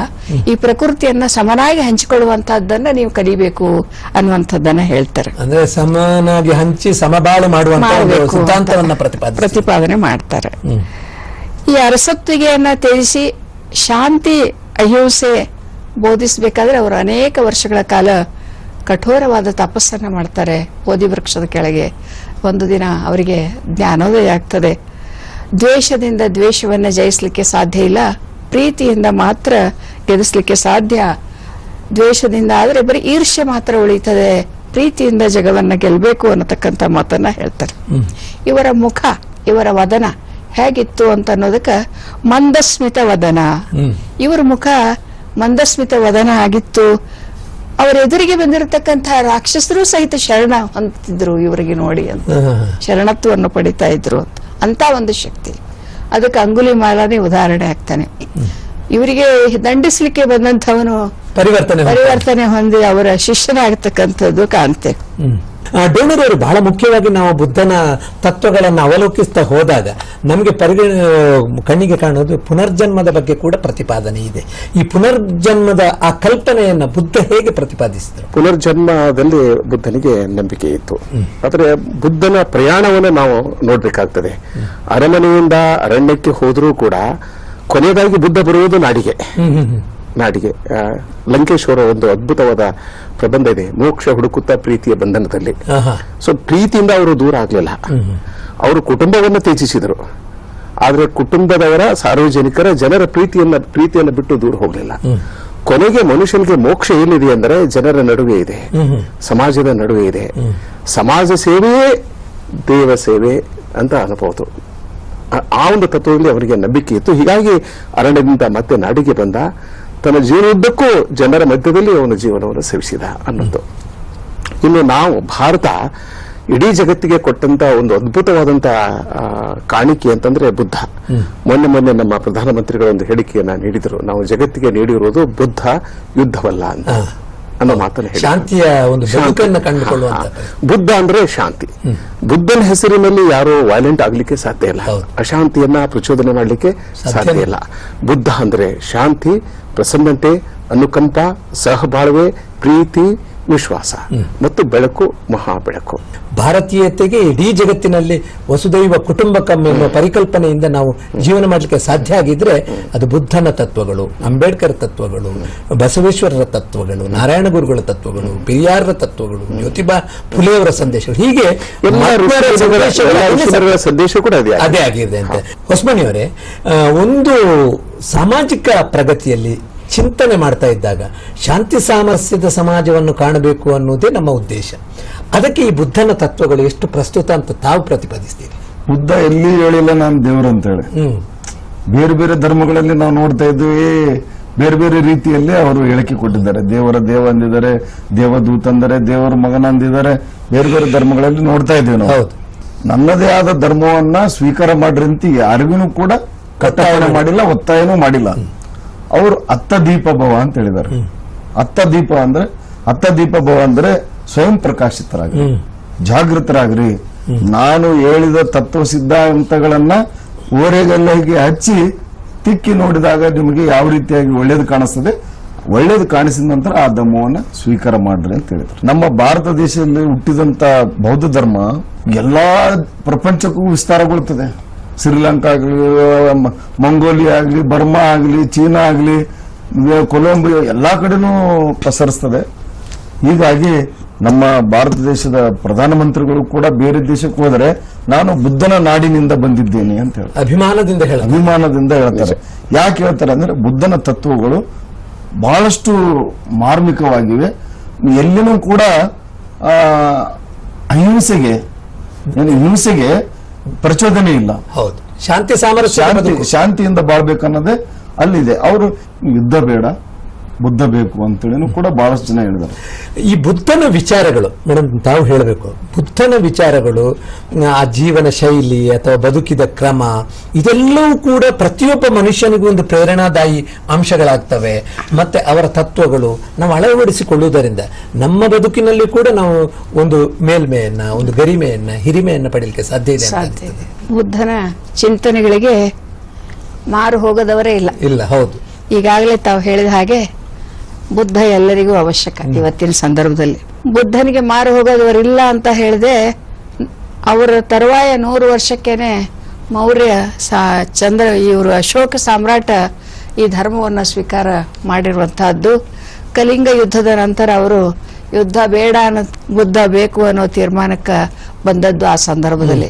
ಈ ಪ್ರಕೃತಿಯನ್ನ ಸಮನಾಗಿ ಹಂಚಿಕೊಳ್ಳುವಂತಹದ್ದನ್ನ ನೀವು ಕಲಿಬೇಕು ಅನ್ನುವಂಥದ್ದನ್ನ ಹೇಳ್ತಾರೆ. ಅಂದ್ರೆ ಸಮನಾಗಿ ಹಂಚಿ ಸಮಬಾಳು ಸಿದ್ಧಾಂತವನ್ನ ಪ್ರತಿಪಾದನೆ ಮಾಡ್ತಾರೆ. ಈ ಅರಸತ್ವಿಗೆಯನ್ನ ತ್ಯಜಿಸಿ ಶಾಂತಿ ಅಹಿಂಸೆ ಬೋಧಿಸಬೇಕಾದ್ರೆ ಅವರು ಅನೇಕ ವರ್ಷಗಳ ಕಾಲ ಕಠೋರವಾದ ತಪಸ್ಸನ್ನ ಮಾಡ್ತಾರೆ. ಬೋಧಿ ವೃಕ್ಷದ ಕೆಳಗೆ. ಒಂದು ದಿನ ಅವರಿಗೆ ಜ್ಞಾನೋದಯ ಆಗ್ತದೆ. ದ್ವೇಷದಿಂದ ದ್ವೇಷವನ್ನು ಜಯಿಸಲಿಕ್ಕೆ ಸಾಧ್ಯ ಇಲ್ಲ. ಪ್ರೀತಿಯಿಂದ ಮಾತ್ರ ಗೆಲ್ಲಿಸಲಿಕ್ಕೆ ಸಾಧ್ಯ. ದ್ವೇಷದಿಂದ ಆದರೆ ಬರೀ ಈರ್ಷ್ಯ ಮಾತ್ರ ಉಳಿತದೆ. ಪ್ರೀತಿಯಿಂದ ಜಗವನ್ನ ಗೆಲ್ಲಬೇಕು ಅನ್ನತಕ್ಕಂಥ ಮಾತನ್ನ ಹೇಳ್ತಾರೆ. ಇವರ ಮುಖ ಇವರ ವದನ ಹೇಗಿತ್ತು ಅಂತ ಅನ್ನೋದಕ್ಕೆ ಮಂದಸ್ಮಿತ ವದನ. ಇವರ ಮುಖ ಮಂದಸ್ಮಿತ ವದನ ಆಗಿತ್ತು. ಅವರ ಎದುರಿಗೆ ಬಂದಿರತಕ್ಕಂಥ ರಾಕ್ಷಸರು ಸಹಿತ ಶರಣ ಹೊಂದಿದ್ರು ಇವರಿಗೆ ನೋಡಿ ಅಂತ. ಶರಣತ್ವವನ್ನು ಪಡಿತಾ ಇದ್ರು ಅಂತ. ಅಂತ ಒಂದು ಶಕ್ತಿ. ಅದಕ್ಕೆ ಅಂಗುಲಿ ಮಾಲಾನೇ ಉದಾಹರಣೆ ಆಗ್ತಾನೆ. ಇವರಿಗೆ ದಂಡಿಸ್ಲಿಕ್ಕೆ ಬಂದಂತವನು ಪರಿವರ್ತನೆ ಪರಿವರ್ತನೆ ಹೊಂದಿ ಅವರ ಶಿಷ್ಯನಾಗತಕ್ಕಂಥದ್ದು ಕಾಣ್ತೇವೆ ಆ, ಡೋಣರವರು ಬಹಳ ಮುಖ್ಯವಾಗಿ ನಾವು ಬುದ್ಧನ ತತ್ವಗಳನ್ನು ಅವಲೋಕಿಸ್ತಾ ಹೋದಾಗ ನಮಗೆ ಪರಿಗಣ ಕಣ್ಣಿಗೆ ಕಾಣೋದು ಪುನರ್ಜನ್ಮದ ಬಗ್ಗೆ ಕೂಡ ಪ್ರತಿಪಾದನೆ ಇದೆ. ಈ ಪುನರ್ಜನ್ಮದ ಆ ಕಲ್ಪನೆಯನ್ನು ಬುದ್ಧ ಹೇಗೆ ಪ್ರತಿಪಾದಿಸಿದರು? ಪುನರ್ಜನ್ಮದಲ್ಲಿ ಬುದ್ಧನಿಗೆ ನಂಬಿಕೆ ಇತ್ತು. ಆದರೆ ಬುದ್ಧನ ಪ್ರಯಾಣವನ್ನು ನಾವು ನೋಡಬೇಕಾಗ್ತದೆ. ಅರಮನೆಯಿಂದ ಅರಣ್ಯಕ್ಕೆ ಹೋದರೂ ಕೂಡ ಕೊನೆಯದಾಗಿ ಬುದ್ಧ ಬರುವುದು ನಾಡಿಗೆ. ನಾಡಿಗೆ. ಲಂಕೇಶ್ವರ ಒಂದು ಅದ್ಭುತವಾದ ಪ್ರಬಂಧ ಇದೆ. ಮೋಕ್ಷ ಹುಡುಕುತ್ತಾ ಪ್ರೀತಿಯ ಬಂಧನದಲ್ಲಿ. ಸೊ ಪ್ರೀತಿಯಿಂದ ಅವರು ದೂರ ಆಗ್ಲಿಲ್ಲ. ಅವರು ಕುಟುಂಬವನ್ನು ತ್ಯಜಿಸಿದರು. ಆದ್ರೆ ಕುಟುಂಬದವರ ಸಾರ್ವಜನಿಕರ ಜನರ ಪ್ರೀತಿಯನ್ನ ಪ್ರೀತಿಯನ್ನ ಬಿಟ್ಟು ದೂರ ಹೋಗಲಿಲ್ಲ. ಕೊನೆಗೆ ಮನುಷ್ಯನಿಗೆ ಮೋಕ್ಷ ಏನಿದೆ ಅಂದರೆ ಜನರ ನಡುವೆ ಇದೆ. ಸಮಾಜದ ನಡುವೆ ಇದೆ. ಸಮಾಜ ಸೇವೆಯೇ ದೇವ ಸೇವೆ ಅಂತ ಅನ್ಬೋದು. ಆ ಒಂದು ತತ್ವದಲ್ಲಿ ಅವರಿಗೆ ನಂಬಿಕೆ ಇತ್ತು. ಹೀಗಾಗಿ ಅರಣ್ಯದಿಂದ ಮತ್ತೆ ನಾಡಿಗೆ ಬಂದ ತನ್ನ ಜೀವನದುದ್ದಕ್ಕೂ ಜನರ ಮಧ್ಯದಲ್ಲಿ ಅವನ ಜೀವನವನ್ನು ಸೇವಿಸಿದ ಅನ್ನೋದು. ಇನ್ನು ನಾವು ಭಾರತ ಇಡೀ ಜಗತ್ತಿಗೆ ಕೊಟ್ಟಂತ ಒಂದು ಅದ್ಭುತವಾದಂತ ಕಾಣಿಕೆ ಅಂತಂದ್ರೆ ಬುದ್ಧ. ಮೊನ್ನೆ ಮೊನ್ನೆ ನಮ್ಮ ಪ್ರಧಾನಮಂತ್ರಿಗಳ ಒಂದು ಹೇಳಿಕೆಯನ್ನ ನೀಡಿದರು. ನಾವು ಜಗತ್ತಿಗೆ ನೀಡಿರುವುದು ಬುದ್ಧ ಯುದ್ಧವಲ್ಲ ಅಂತ ಅನ್ನೋ ಮಾತನ್ನ. ಶಾಂತಿಯ ಒಂದು. ಬುದ್ಧ ಅಂದ್ರೆ ಶಾಂತಿ. ಬುದ್ಧನ ಹೆಸರಿನಲ್ಲಿ ಯಾರು ವೈಲೆಂಟ್ ಆಗ್ಲಿಕ್ಕೆ ಸಾಧ್ಯ ಇಲ್ಲ. ಅಶಾಂತಿಯನ್ನ ಪ್ರಚೋದನೆ ಮಾಡಲಿಕ್ಕೆ ಸಾಧ್ಯ ಇಲ್ಲ. ಬುದ್ಧ ಅಂದ್ರೆ ಶಾಂತಿ ಪ್ರಸನ್ನತೆ ಅನುಕಂಪ ಸಹಬಾಳ್ವೆ ಪ್ರೀತಿ ವಿಶ್ವಾಸ ಮತ್ತು ಬೆಳಕು ಮಹಾ ಬೆಳಕು ಭಾರತೀಯತೆಗೆ ಇಡೀ ಜಗತ್ತಿನಲ್ಲಿ ವಸುದೈವ ಕುಟುಂಬಕಂ ಎಂಬ ಪರಿಕಲ್ಪನೆಯಿಂದ ನಾವು ಜೀವನ ಮಾಡಲಿಕ್ಕೆ ಸಾಧ್ಯ ಆಗಿದ್ರೆ ಅದು ಬುದ್ಧನ ತತ್ವಗಳು ಅಂಬೇಡ್ಕರ್ ತತ್ವಗಳು ಬಸವೇಶ್ವರರ ತತ್ವಗಳು ನಾರಾಯಣ ಗುರುಗಳ ತತ್ವಗಳು ಪೆರಿಯಾರರ ತತ್ವಗಳು ಜ್ಯೋತಿಬಾ ಫುಲೆಯವರ ಸಂದೇಶಗಳು. ಹೀಗೆ ಸಂದೇಶ ಕೂಡ ಅದೇ ಆಗಿದೆ. ಅಂತ. ಹೊಸಮಣಿಯವರೇ ಒಂದು ಸಾಮಾಜಿಕ ಪ್ರಗತಿಯಲ್ಲಿ ಚಿಂತನೆ ಮಾಡ್ತಾ ಇದ್ದಾಗ ಶಾಂತಿ ಸಾಮರಸ್ಯದ ಸಮಾಜವನ್ನು ಕಾಣಬೇಕು ಅನ್ನುವುದೇ ನಮ್ಮ ಉದ್ದೇಶ. ಅದಕ್ಕೆ ಈ ಬುದ್ಧನ ತತ್ವಗಳು ಎಷ್ಟು ಪ್ರಸ್ತುತ ಅಂತ ತಾವು ಪ್ರತಿಪಾದಿಸ್ತೀರಿ? ಬುದ್ಧ ಎಲ್ಲಿ ಹೇಳಿಲ್ಲ ನಾನು ದೇವರು ಅಂತ ಹೇಳಿ. ಬೇರೆ ಬೇರೆ ಧರ್ಮಗಳಲ್ಲಿ ನಾವು ನೋಡ್ತಾ ಇದ್ದೀವಿ ಬೇರೆ ಬೇರೆ ರೀತಿಯಲ್ಲಿ ಅವರು ಹೇಳಿಕೆ ಕೊಟ್ಟಿದ್ದಾರೆ. ದೇವರ ದೇವ ಅಂದಿದ್ದಾರೆ ದೇವದೂತ ಅಂದರೆ ದೇವರ ಮಗನ ಅಂದಿದ್ದಾರೆ ಬೇರೆ ಬೇರೆ ಧರ್ಮಗಳಲ್ಲಿ ನೋಡ್ತಾ ಇದ್ದೀವಿ ನಾವು. ನನ್ನದೇ ಆದ ಧರ್ಮವನ್ನ ಸ್ವೀಕಾರ ಮಾಡ್ರಿ ಅಂತ ಯಾರಿಗೂ ಕೂಡ ಕಟ್ಟಾಯನ ಮಾಡಿಲ್ಲ ಒತ್ತಾಯನೂ ಮಾಡಿಲ್ಲ. ಅವರು ಅತ್ತ ದೀಪ ಭವ ಅಂತ ಹೇಳಿದ್ದಾರೆ ಅತ್ತ ದೀಪ ಅಂದ್ರೆ ಅತ್ತ ದೀಪ ಭವ ಅಂದ್ರೆ ಸ್ವಯಂ ಪ್ರಕಾಶಿತರಾಗ್ರಿ. ಜಾಗೃತರಾಗ್ರಿ. ನಾನು ಹೇಳಿದ ತತ್ವ ಸಿದ್ಧಾಂತಗಳನ್ನ ಓರೆಗಲ್ಲಿಗೆ ಹಚ್ಚಿ ತಿಕ್ಕಿ ನೋಡಿದಾಗ ನಿಮಗೆ ಯಾವ ರೀತಿಯಾಗಿ ಒಳ್ಳೇದು ಕಾಣಿಸ್ತದೆ? ಒಳ್ಳೇದು ಕಾಣಿಸಿದ ನಂತರ ಆ ಧರ್ಮವನ್ನು ಸ್ವೀಕಾರ ಮಾಡ್ರಿ ಅಂತ ಹೇಳಿದ್ರು. ನಮ್ಮ ಭಾರತ ದೇಶದಲ್ಲಿ ಹುಟ್ಟಿದಂತ ಬೌದ್ಧ ಧರ್ಮ ಎಲ್ಲಾ ಪ್ರಪಂಚಕ್ಕೂ ವಿಸ್ತಾರಗೊಳ್ತದೆ. ಶ್ರೀಲಂಕಾ ಆಗಲಿ ಮಂಗೋಲಿಯಾ ಆಗಲಿ ಬರ್ಮಾ ಆಗಲಿ ಚೀನಾ ಆಗಲಿ ಕೊಲಂಬಿಯಾ ಎಲ್ಲ ಕಡೆನೂ ಪಸರಿಸ್ತದೆ ಹೀಗಾಗಿ ನಮ್ಮ ಭಾರತ ದೇಶದ ಪ್ರಧಾನಮಂತ್ರಿಗಳು ಕೂಡ ಬೇರೆ ದೇಶಕ್ಕೆ ಹೋದರೆ ನಾನು ಬುದ್ಧನ ನಾಡಿನಿಂದ ಬಂದಿದ್ದೇನೆ ಅಂತ ಹೇಳಿ ಅಭಿಮಾನದಿಂದ ಹೇಳಿ ಅಭಿಮಾನದಿಂದ ಹೇಳ್ತಾರೆ. ಯಾಕೆ ಹೇಳ್ತಾರೆ ಅಂದ್ರೆ ಬುದ್ಧನ ತತ್ವಗಳು ಬಹಳಷ್ಟು ಮಾರ್ಮಿಕವಾಗಿವೆ. ಎಲ್ಲಿನೂ ಕೂಡ ಅಹಿಂಸೆಗೆ ಹಿಂಸೆಗೆ ಪ್ರಚೋದನೆ ಇಲ್ಲ ಹೌದು. ಶಾಂತಿ ಸಾಮರಸ್ಯ ಶಾಂತಿ ಶಾಂತಿಯಿಂದ ಬಾಳ್ಬೇಕನ್ನೋದೇ ಅಲ್ಲಿದೆ. ಅವರು ಯುದ್ಧ ಬೇಡ. ಬುದ್ಧ ಬೇಕು ಅಂತೇಳಿ ಕೂಡ ಬಹಳಷ್ಟು ಜನ ಹೇಳಿದ್ದಾರೆ. ಈ ಬುದ್ಧನ ವಿಚಾರಗಳು ಮೇಡಮ್ ತಾವು ಹೇಳಬೇಕು. ಬುದ್ಧನ ವಿಚಾರಗಳು ಆ ಜೀವನ ಶೈಲಿ ಅಥವಾ ಬದುಕಿದ ಕ್ರಮ ಇದೆಲ್ಲವೂ ಕೂಡ ಪ್ರತಿಯೊಬ್ಬ ಮನುಷ್ಯನಿಗೂ ಒಂದು ಪ್ರೇರಣಾದಾಯಿ ಅಂಶಗಳಾಗ್ತವೆ. ಮತ್ತೆ ಅವರ ತತ್ವಗಳು ನಾವು ಅಳವಡಿಸಿಕೊಳ್ಳುವುದರಿಂದ ನಮ್ಮ ಬದುಕಿನಲ್ಲಿ ಕೂಡ ನಾವು ಒಂದು ಮೇಲ್ಮೆಯನ್ನ ಒಂದು ಗರಿಮೆಯನ್ನ ಹಿರಿಮೆಯನ್ನ ಪಡೆಯಲಿಕ್ಕೆ ಸಾಧ್ಯ ಇದೆ ಅಂತ ಸಾಧ್ಯ ಇದೆ. ಬುದ್ಧನ ಚಿಂತನೆಗಳಿಗೆ ಮಾರು ಹೋಗದವರೇ ಇಲ್ಲ. ಇಲ್ಲ ಹೌದು. ಈಗಾಗಲೇ ತಾವು ಹೇಳಿದ ಹಾಗೆ ಬುದ್ಧ ಎಲ್ಲರಿಗೂ ಅವಶ್ಯಕ ಇವತ್ತಿನ ಸಂದರ್ಭದಲ್ಲಿ. ಬುದ್ಧನಿಗೆ ಮಾರು ಹೋಗೋದವರಿಲ್ಲ ಅಂತ ಹೇಳಿದೆ ಅವರ ತರುವಾಯ ನೂರು ವರ್ಷಕ್ಕೇನೆ ಮೌರ್ಯ ಸಾ- ಚಂದ್ರ ಇವರು ಅಶೋಕ ಸಾಮ್ರಾಟ ಈ ಧರ್ಮವನ್ನು ಸ್ವೀಕಾರ ಮಾಡಿರುವಂತಹದ್ದು. ಕಲಿಂಗ ಯುದ್ಧದ ನಂತರ ಅವರು ಯುದ್ಧ ಬೇಡ ಅನ್ನೋ ಬುದ್ಧ ಬೇಕು ಅನ್ನೋ ತೀರ್ಮಾನಕ್ಕೆ ಬಂದದ್ದು ಆ ಸಂದರ್ಭದಲ್ಲಿ.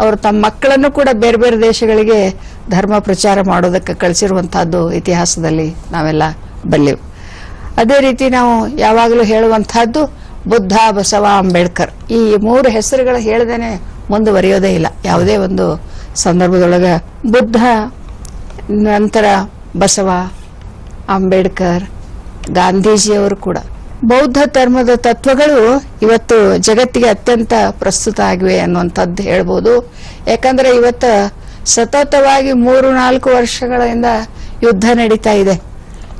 ಅವರು ತಮ್ಮ ಮಕ್ಕಳನ್ನು ಕೂಡ ಬೇರೆ ಬೇರೆ ದೇಶಗಳಿಗೆ ಧರ್ಮ ಪ್ರಚಾರ ಮಾಡೋದಕ್ಕೆ ಕಳಿಸಿರುವಂತಹದ್ದು ಇತಿಹಾಸದಲ್ಲಿ ನಾವೆಲ್ಲ ಬಲ್ಲೆವು. ಅದೇ ರೀತಿ ನಾವು ಯಾವಾಗಲೂ ಹೇಳುವಂತಹದ್ದು ಬುದ್ಧ ಬಸವ ಅಂಬೇಡ್ಕರ್. ಈ ಮೂರು ಹೆಸರುಗಳು ಹೇಳದೇನೆ ಮುಂದುವರಿಯೋದೇ ಇಲ್ಲ. ಯಾವುದೇ ಒಂದು ಸಂದರ್ಭದೊಳಗ ಬುದ್ಧ, ನಂತರ ಬಸವ, ಅಂಬೇಡ್ಕರ್, ಗಾಂಧೀಜಿಯವರು ಕೂಡ. ಬೌದ್ಧ ಧರ್ಮದ ತತ್ವಗಳು ಇವತ್ತು ಜಗತ್ತಿಗೆ ಅತ್ಯಂತ ಪ್ರಸ್ತುತ ಆಗಿವೆ ಅನ್ನುವಂಥದ್ದು ಹೇಳ್ಬೋದು. ಯಾಕಂದ್ರೆ ಇವತ್ತು ಸತತವಾಗಿ ಮೂರು ನಾಲ್ಕು ವರ್ಷಗಳಿಂದ ಯುದ್ಧ ನಡೀತಾ ಇದೆ.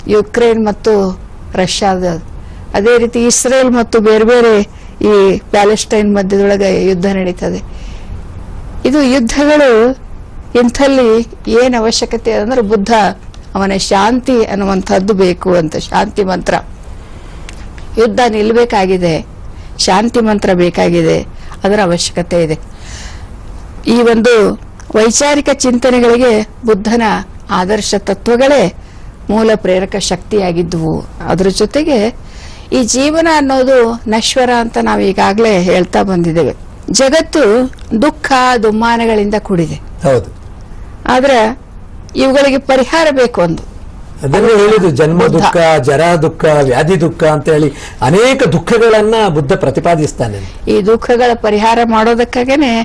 ಯುಕ್ರೇನ್ ಮತ್ತು ರಷ್ಯಾದ ಅದೇ. ರೀತಿ ಇಸ್ರೇಲ್ ಮತ್ತು ಬೇರೆ ಬೇರೆ ಈ ಪ್ಯಾಲೆಸ್ಟೈನ್ ಮಧ್ಯದೊಳಗೆ ಯುದ್ಧ ನಡೀತದೆ. ಇದು ಯುದ್ಧಗಳು ಇಂಥಲ್ಲಿ ಏನು ಅವಶ್ಯಕತೆ ಅಂದ್ರೆ ಬುದ್ಧ, ಅವನ ಶಾಂತಿ ಅನ್ನುವಂಥದ್ದು ಬೇಕು ಅಂತ, ಶಾಂತಿ ಮಂತ್ರ. ಯುದ್ಧ ನಿಲ್ಬೇಕಾಗಿದೆ, ಶಾಂತಿ ಮಂತ್ರ ಬೇಕಾಗಿದೆ, ಅದರ ಅವಶ್ಯಕತೆ ಇದೆ. ಈ ಒಂದು ವೈಚಾರಿಕ ಚಿಂತನೆಗಳಿಗೆ ಬುದ್ಧನ ಆದರ್ಶ ತತ್ವಗಳೇ ಮೂಲ ಪ್ರೇರಕ ಶಕ್ತಿಯಾಗಿದ್ದುವು ಅದರ ಜೊತೆಗೆ ಈ ಜೀವನ ಅನ್ನೋದು ನಶ್ವರ ಅಂತ ನಾವು ಈಗಾಗಲೇ ಹೇಳ್ತಾ ಬಂದಿದ್ದೇವೆ. ಜಗತ್ತು ದುಃಖ ದುಮ್ಮಾನಗಳಿಂದ ಕೂಡಿದೆ. ಹೌದು. ಆದ್ರೆ ಇವುಗಳಿಗೆ ಪರಿಹಾರ ಬೇಕು ಒಂದು. ಅದನ್ನು ಹೇಳಿದ್ದು ಜನ್ಮ. ದುಃಖ ಜರ ದುಃಖ ವ್ಯಾಧಿ ದುಃಖ ಅಂತ ಹೇಳಿ ಅನೇಕ ದುಃಖಗಳನ್ನ ಬುದ್ಧ ಪ್ರತಿಪಾದಿಸ್ತಾನೆ. ಈ ದುಃಖಗಳ ಪರಿಹಾರ ಮಾಡೋದಕ್ಕಾಗೇನೆ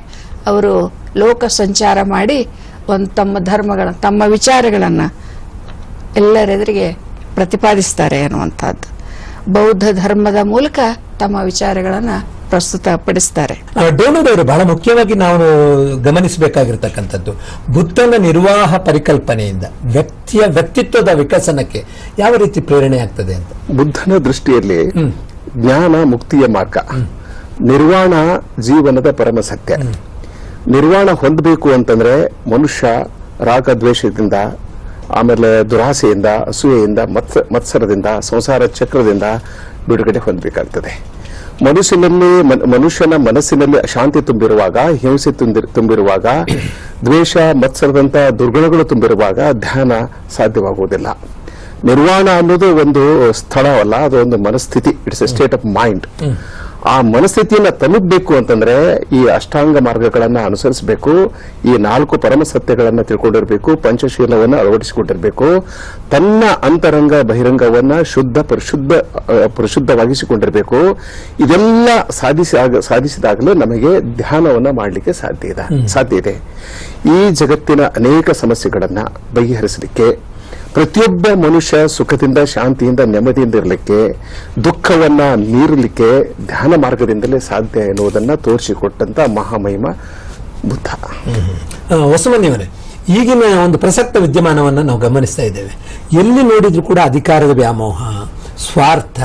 ಅವರು ಲೋಕ ಸಂಚಾರ ಮಾಡಿ ಒಂದು ತಮ್ಮ ಧರ್ಮಗಳ ತಮ್ಮ ವಿಚಾರಗಳನ್ನ ಎಲ್ಲರೆದುರಿಗೆ ಪ್ರತಿಪಾದಿಸ್ತಾರೆ ಅನ್ನುವಂಥದ್ದು. ಬೌದ್ಧ ಧರ್ಮದ ಮೂಲಕ ತಮ್ಮ ವಿಚಾರಗಳನ್ನು ಪ್ರಸ್ತುತ ಪಡಿಸ್ತಾರೆ ಆ, ಡೋಣದವರು ಬಹಳ ಮುಖ್ಯವಾಗಿ ನಾವು ಗಮನಿಸಬೇಕಾಗಿರ್ತಕ್ಕಂಥದ್ದು. ಬುದ್ಧನ ನಿರ್ವಾಹ ಪರಿಕಲ್ಪನೆಯಿಂದ ವ್ಯಕ್ತಿಯ ವ್ಯಕ್ತಿತ್ವದ ವಿಕಸನಕ್ಕೆ ಯಾವ ರೀತಿ ಪ್ರೇರಣೆ ಆಗ್ತದೆ ಅಂತ? ಬುದ್ಧನ ದೃಷ್ಟಿಯಲ್ಲಿ ಜ್ಞಾನ ಮುಕ್ತಿಯ ಮಾರ್ಗ. ನಿರ್ವಾಣ ಜೀವನದ ಪರಮ ಸತ್ಯ. ನಿರ್ವಾಣ ಹೊಂದಬೇಕು ಅಂತಂದ್ರೆ ಮನುಷ್ಯ ರಾಗದ್ವೇಷದಿಂದ ಆಮೇಲೆ ದುರಾಸೆಯಿಂದ, ಅಸೂಯೆಯಿಂದ, ಮತ್ಸ, ಮತ್ಸರದಿಂದ, ಸಂಸಾರ ಚಕ್ರದಿಂದ ಬಿಡುಗಡೆ ಹೊಂದಬೇಕಾಗ್ತದೆ. ಮನುಷ್ಯನಲ್ಲಿ ಮನ್- ಮನುಷ್ಯನ ಮನಸ್ಸಿನಲ್ಲಿ ಅಶಾಂತಿ ತುಂಬಿರುವಾಗ, ಹಿಂಸೆ ತುಂಬಿರ್- ತುಂಬಿರುವಾಗ, ದ್ವೇಷ ಮತ್ಸರದಂತಹ ದುರ್ಗುಣಗಳು ತುಂಬಿರುವಾಗ ಧ್ಯಾನ ಸಾಧ್ಯವಾಗುವುದಿಲ್ಲ. ನಿರ್ವಾಣ ಅನ್ನೋದು ಒಂದು ಸ್ಥಳವಲ್ಲ, ಅದು ಒಂದು ಮನಸ್ಥಿತಿ it's a state of mind ಆ ಮನಸ್ಥಿತಿಯನ್ನ ತಲುಪಬೇಕು ಅಂತಂದ್ರೆ ಈ ಅಷ್ಟಾಂಗ ಮಾರ್ಗಗಳನ್ನ ಅನುಸರಿಸಬೇಕು ಈ ನಾಲ್ಕು ಪರಮ ಸತ್ಯಗಳನ್ನ ತಿಳ್ಕೊಂಡಿರ್ಬೇಕು ಪಂಚಶೀಲವನ್ನ ಅಳವಡಿಸಿಕೊಂಡಿರ್ಬೇಕು ತನ್ನ ಅಂತರಂಗ ಬಹಿರಂಗವನ್ನ ಶುದ್ಧ ಪರಿಶುದ್ಧ ಪರಿಶುದ್ಧವಾಗಿಸಿಕೊಂಡಿರ್ಬೇಕು. ಇದೆಲ್ಲ ಸಾಧಿಸಿ ಸಾಧಿಸಿದಾಗಲೂ ನಮಗೆ ಧ್ಯಾನವನ್ನ ಮಾಡಲಿಕ್ಕೆ ಸಾಧ್ಯ ಇದೆ ಸಾಧ್ಯ ಇದೆ. ಈ ಜಗತ್ತಿನ ಅನೇಕ ಸಮಸ್ಯೆಗಳನ್ನ ಬಗೆಹರಿಸಲಿಕ್ಕೆ ಪ್ರತಿಯೊಬ್ಬ ಮನುಷ್ಯ ಸುಖದಿಂದ ಶಾಂತಿಯಿಂದ ನೆಮ್ಮದಿಯಿಂದ ಇರಲಿಕ್ಕೆ ದುಃಖವನ್ನ ಮೀರಲಿಕ್ಕೆ ಧ್ಯಾನ ಮಾರ್ಗದಿಂದಲೇ ಸಾಧ್ಯ ಎನ್ನುವುದನ್ನ ತೋರಿಸಿಕೊಟ್ಟಂತ ಮಹಾಮಹಿಮ ಬುದ್ಧ. ಆ, ಹೊಸಮನಿಯವರೇ ಈಗಿನ ಒಂದು ಪ್ರಸಕ್ತ ವಿದ್ಯಮಾನವನ್ನು ನಾವು ಗಮನಿಸ್ತಾ ಇದ್ದೇವೆ. ಎಲ್ಲಿ ನೋಡಿದ್ರು ಕೂಡ ಅಧಿಕಾರದ ವ್ಯಾಮೋಹ ಸ್ವಾರ್ಥ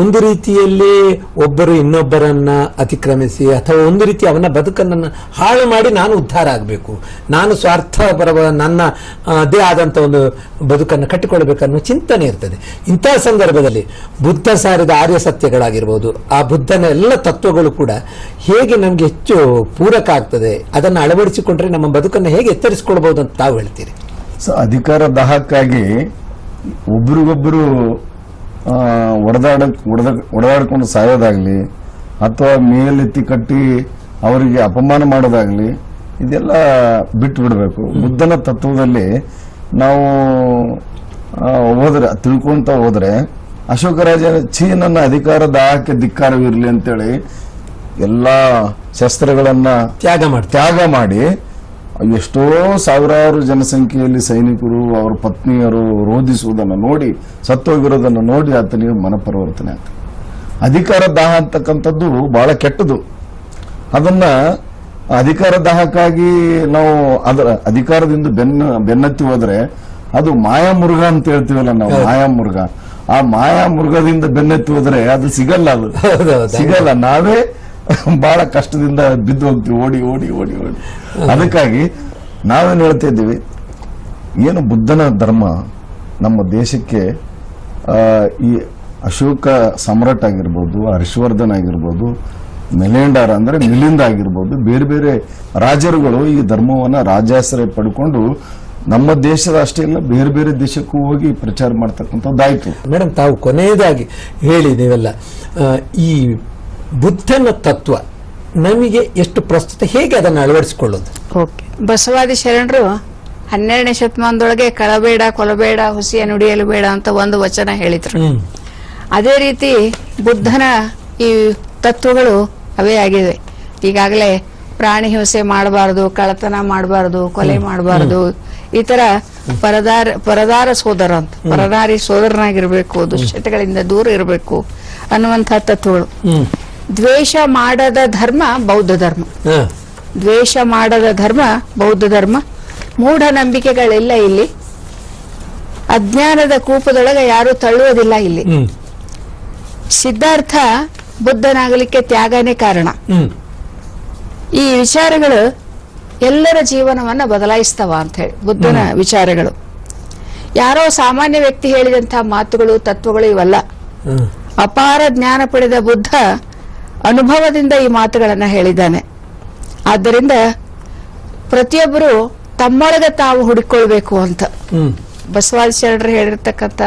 ಒಂದು ರೀತಿಯಲ್ಲಿ ಒಬ್ಬರು ಇನ್ನೊಬ್ಬರನ್ನ ಅತಿಕ್ರಮಿಸಿ ಅಥವಾ ಒಂದು ರೀತಿ ಅವನ ಬದುಕನ್ನ ಹಾಳು ಮಾಡಿ ನಾನು ಉದ್ಧಾರ ಆಗಬೇಕು. ನಾನು ಸ್ವಾರ್ಥ ಬರವ ನನ್ನ ಅದೇ ಆದಂಥ ಒಂದು ಬದುಕನ್ನು ಕಟ್ಟಿಕೊಳ್ಬೇಕನ್ನೋ ಚಿಂತನೆ ಇರ್ತದೆ. ಇಂತಹ ಸಂದರ್ಭದಲ್ಲಿ ಬುದ್ಧ ಸಾರಿದ ಆರ್ಯ ಸತ್ಯಗಳಾಗಿರ್ಬೋದು, ಆ ಬುದ್ಧನ ಎಲ್ಲ ತತ್ವಗಳು ಕೂಡ ಹೇಗೆ ನಮಗೆ ಹೆಚ್ಚು ಪೂರಕ ಆಗ್ತದೆ, ಅದನ್ನು ಅಳವಡಿಸಿಕೊಂಡ್ರೆ ನಮ್ಮ ಬದುಕನ್ನು ಹೇಗೆ ಎತ್ತರಿಸಿಕೊಳ್ಬಹುದು ಅಂತ ತಾವು ಹೇಳ್ತೀರಿ? ಸೊ ಅಧಿಕಾರ ದಾಹಕ್ಕಾಗಿ ಒಬ್ರಿಗೊಬ್ರು ಒಡೆದಾಡ ಒಡೆದಾಡ್ಕೊಂಡು ಸಾಯೋದಾಗಲಿ ಅಥವಾ ಮೇಲೆತ್ತಿ ಕಟ್ಟಿ ಅವರಿಗೆ ಅಪಮಾನ ಮಾಡೋದಾಗಲಿ ಇದೆಲ್ಲ ಬಿಟ್ಟು ಬಿಡಬೇಕು ಬುದ್ಧನ ತತ್ವದಲ್ಲಿ ನಾವು ಹೋದ್ರೆ ತಿಳ್ಕೊಂತ ಹೋದ್ರೆ ಅಶೋಕ ರಾಜ ಛೀ ನನ್ನ ಅಧಿಕಾರ ದಾಹಕ್ಕೆ ಧಿಕ್ಕಾರವಿರಲಿ ಅಂತೇಳಿ ಎಲ್ಲಾ ಶಸ್ತ್ರಗಳನ್ನ ತ್ಯಾಗ ಮಾಡಿ ತ್ಯಾಗ ಮಾಡಿ ಎಷ್ಟೋ ಸಾವಿರಾರು ಜನಸಂಖ್ಯೆಯಲ್ಲಿ ಸೈನಿಕರು ಅವರ ಪತ್ನಿಯರು ರೋಧಿಸುವುದನ್ನು ನೋಡಿ ಸತ್ತೋಗಿರೋದನ್ನು ನೋಡಿ ಆತನಿಗೆ ಮನಪರಿವರ್ತನೆ ಆಗ್ತದೆ ಅಧಿಕಾರ ದಾಹ ಅಂತಕ್ಕಂಥದ್ದು ಬಹಳ ಕೆಟ್ಟದು. ಅದನ್ನ ಅಧಿಕಾರ ದಾಹಕ್ಕಾಗಿ ನಾವು ಅದರ ಅಧಿಕಾರದಿಂದ ಬೆನ್ನ ಬೆನ್ನತ್ತಿ ಹೋದ್ರೆ ಅದು ಮಾಯಾ ಅಂತ ಹೇಳ್ತೀವಲ್ಲ ನಾವು ಮಾಯಾ ಆ ಮಾಯಾ ಮುರುಘದಿಂದ ಬೆನ್ನತ್ತಿ ಹೋದ್ರೆ ಅದು ಸಿಗಲ್ಲ ಅದು. ಸಿಗಲ್ಲ. ನಾವೇ [LAUGHS] ಬಹಳ ಕಷ್ಟದಿಂದ ಬಿದ್ದು ಹೋಗ್ತೀವಿ, ಓಡಿ ಓಡಿ ಓಡಿ ಓಡಿ. ಅದಕ್ಕಾಗಿ ನಾವೇನು ಹೇಳ್ತಾ ಇದ್ದೀವಿ? ಏನು ಬುದ್ಧನ ಧರ್ಮ ನಮ್ಮ ದೇಶಕ್ಕೆ ಈ ಅಶೋಕ ಸಮ್ರಾಟ್ ಆಗಿರ್ಬೋದು, ಹರ್ಷವರ್ಧನ್ ಆಗಿರ್ಬೋದು ಮೆಲೆಂಡಾರ್ ಅಂದ್ರೆ ಮಿಲಿಂದ ಆಗಿರ್ಬೋದು, ಬೇರೆ ಬೇರೆ ರಾಜರುಗಳು ಈ ಧರ್ಮವನ್ನು ರಾಜಾಶ್ರಯ ಪಡ್ಕೊಂಡು ನಮ್ಮ ದೇಶದ ಅಷ್ಟೇ ಇಲ್ಲ, ಬೇರೆ ಬೇರೆ ದೇಶಕ್ಕೂ ಹೋಗಿ ಪ್ರಚಾರ ಮಾಡ್ತಕ್ಕಂಥದ್ದಾಯ್ತು. ಮೇಡಮ್, ತಾವು ಕೊನೆಯದಾಗಿ ಹೇಳಿ ನೀವೆಲ್ಲ. ಈ ಬುದ್ಧನ ತತ್ವ ನಮಗೆ ಎಷ್ಟು ಪ್ರಸ್ತುತ ಹೇಗೆ ಅದನ್ನು ಅಳವಡಿಸಿಕೊಳ್ಳೋದು ಓಕೆ. ಬಸವಾದಿ ಶರಣರು ಹನ್ನೆರಡನೇ ಶತಮಾನದೊಳಗೆ ಕಳಬೇಡ ಕೊಲಬೇಡ ಹುಸಿಯ ನುಡಿಯಲು ಬೇಡ ಅಂತ ಒಂದು ವಚನ ಹೇಳಿದ್ರು. ಅದೇ ರೀತಿ ಬುದ್ಧನ ಈ ತತ್ವಗಳು ಅವೇ ಆಗಿವೆ. ಈಗಾಗಲೇ ಪ್ರಾಣಿ ಹಿಂಸೆ ಮಾಡಬಾರದು ಕಳತನ ಮಾಡಬಾರದು ಕೊಲೆ ಮಾಡಬಾರದು ಈ ತರ ಪರದಾರ ಪರದಾರ ಸೋದರ ಅಂತ ಪರದಾರಿ ಸೋದರನಾಗಿರ್ಬೇಕು ದುಶ್ಚಟಗಳಿಂದ ದೂರ ಇರಬೇಕು ಅನ್ನುವಂತಹ ತತ್ವಗಳು. ದ್ವೇಷ ಮಾಡದ ಧರ್ಮ ಬೌದ್ಧ ಧರ್ಮ. ದ್ವೇಷ ಮಾಡದ ಧರ್ಮ ಬೌದ್ಧ ಧರ್ಮ. ಮೂಢನಂಬಿಕೆಗಳಿಲ್ಲ ಇಲ್ಲಿ. ಅಜ್ಞಾನದ ಕೂಪದೊಳಗೆ ಯಾರು ತಳ್ಳುವುದಿಲ್ಲ ಇಲ್ಲಿ. ಸಿದ್ಧಾರ್ಥ ಬುದ್ಧನಾಗಲಿಕ್ಕೆ ತ್ಯಾಗನೇ ಕಾರಣ. ಈ ವಿಚಾರಗಳು ಎಲ್ಲರ ಜೀವನವನ್ನ ಬದಲಾಯಿಸ್ತವ ಅಂತ ಹೇಳಿ ಬುದ್ಧನ ವಿಚಾರಗಳು. ಯಾರೋ ಸಾಮಾನ್ಯ ವ್ಯಕ್ತಿ ಹೇಳಿದಂತಹ ಮಾತುಗಳು ತತ್ವಗಳು ಇವಲ್ಲ. ಅಪಾರ ಜ್ಞಾನ ಪಡೆದ ಬುದ್ಧ ಅನುಭವದಿಂದ ಈ ಮಾತುಗಳನ್ನು ಹೇಳಿದ್ದಾನೆ. ಆದ್ದರಿಂದ ಪ್ರತಿಯೊಬ್ಬರು ತಮ್ಮೊಳಗೆ ತಾವು ಹುಡುಕೊಳ್ಬೇಕು ಅಂತ. ಶರಣರು ಹೇಳಿರ್ತಕ್ಕಂಥ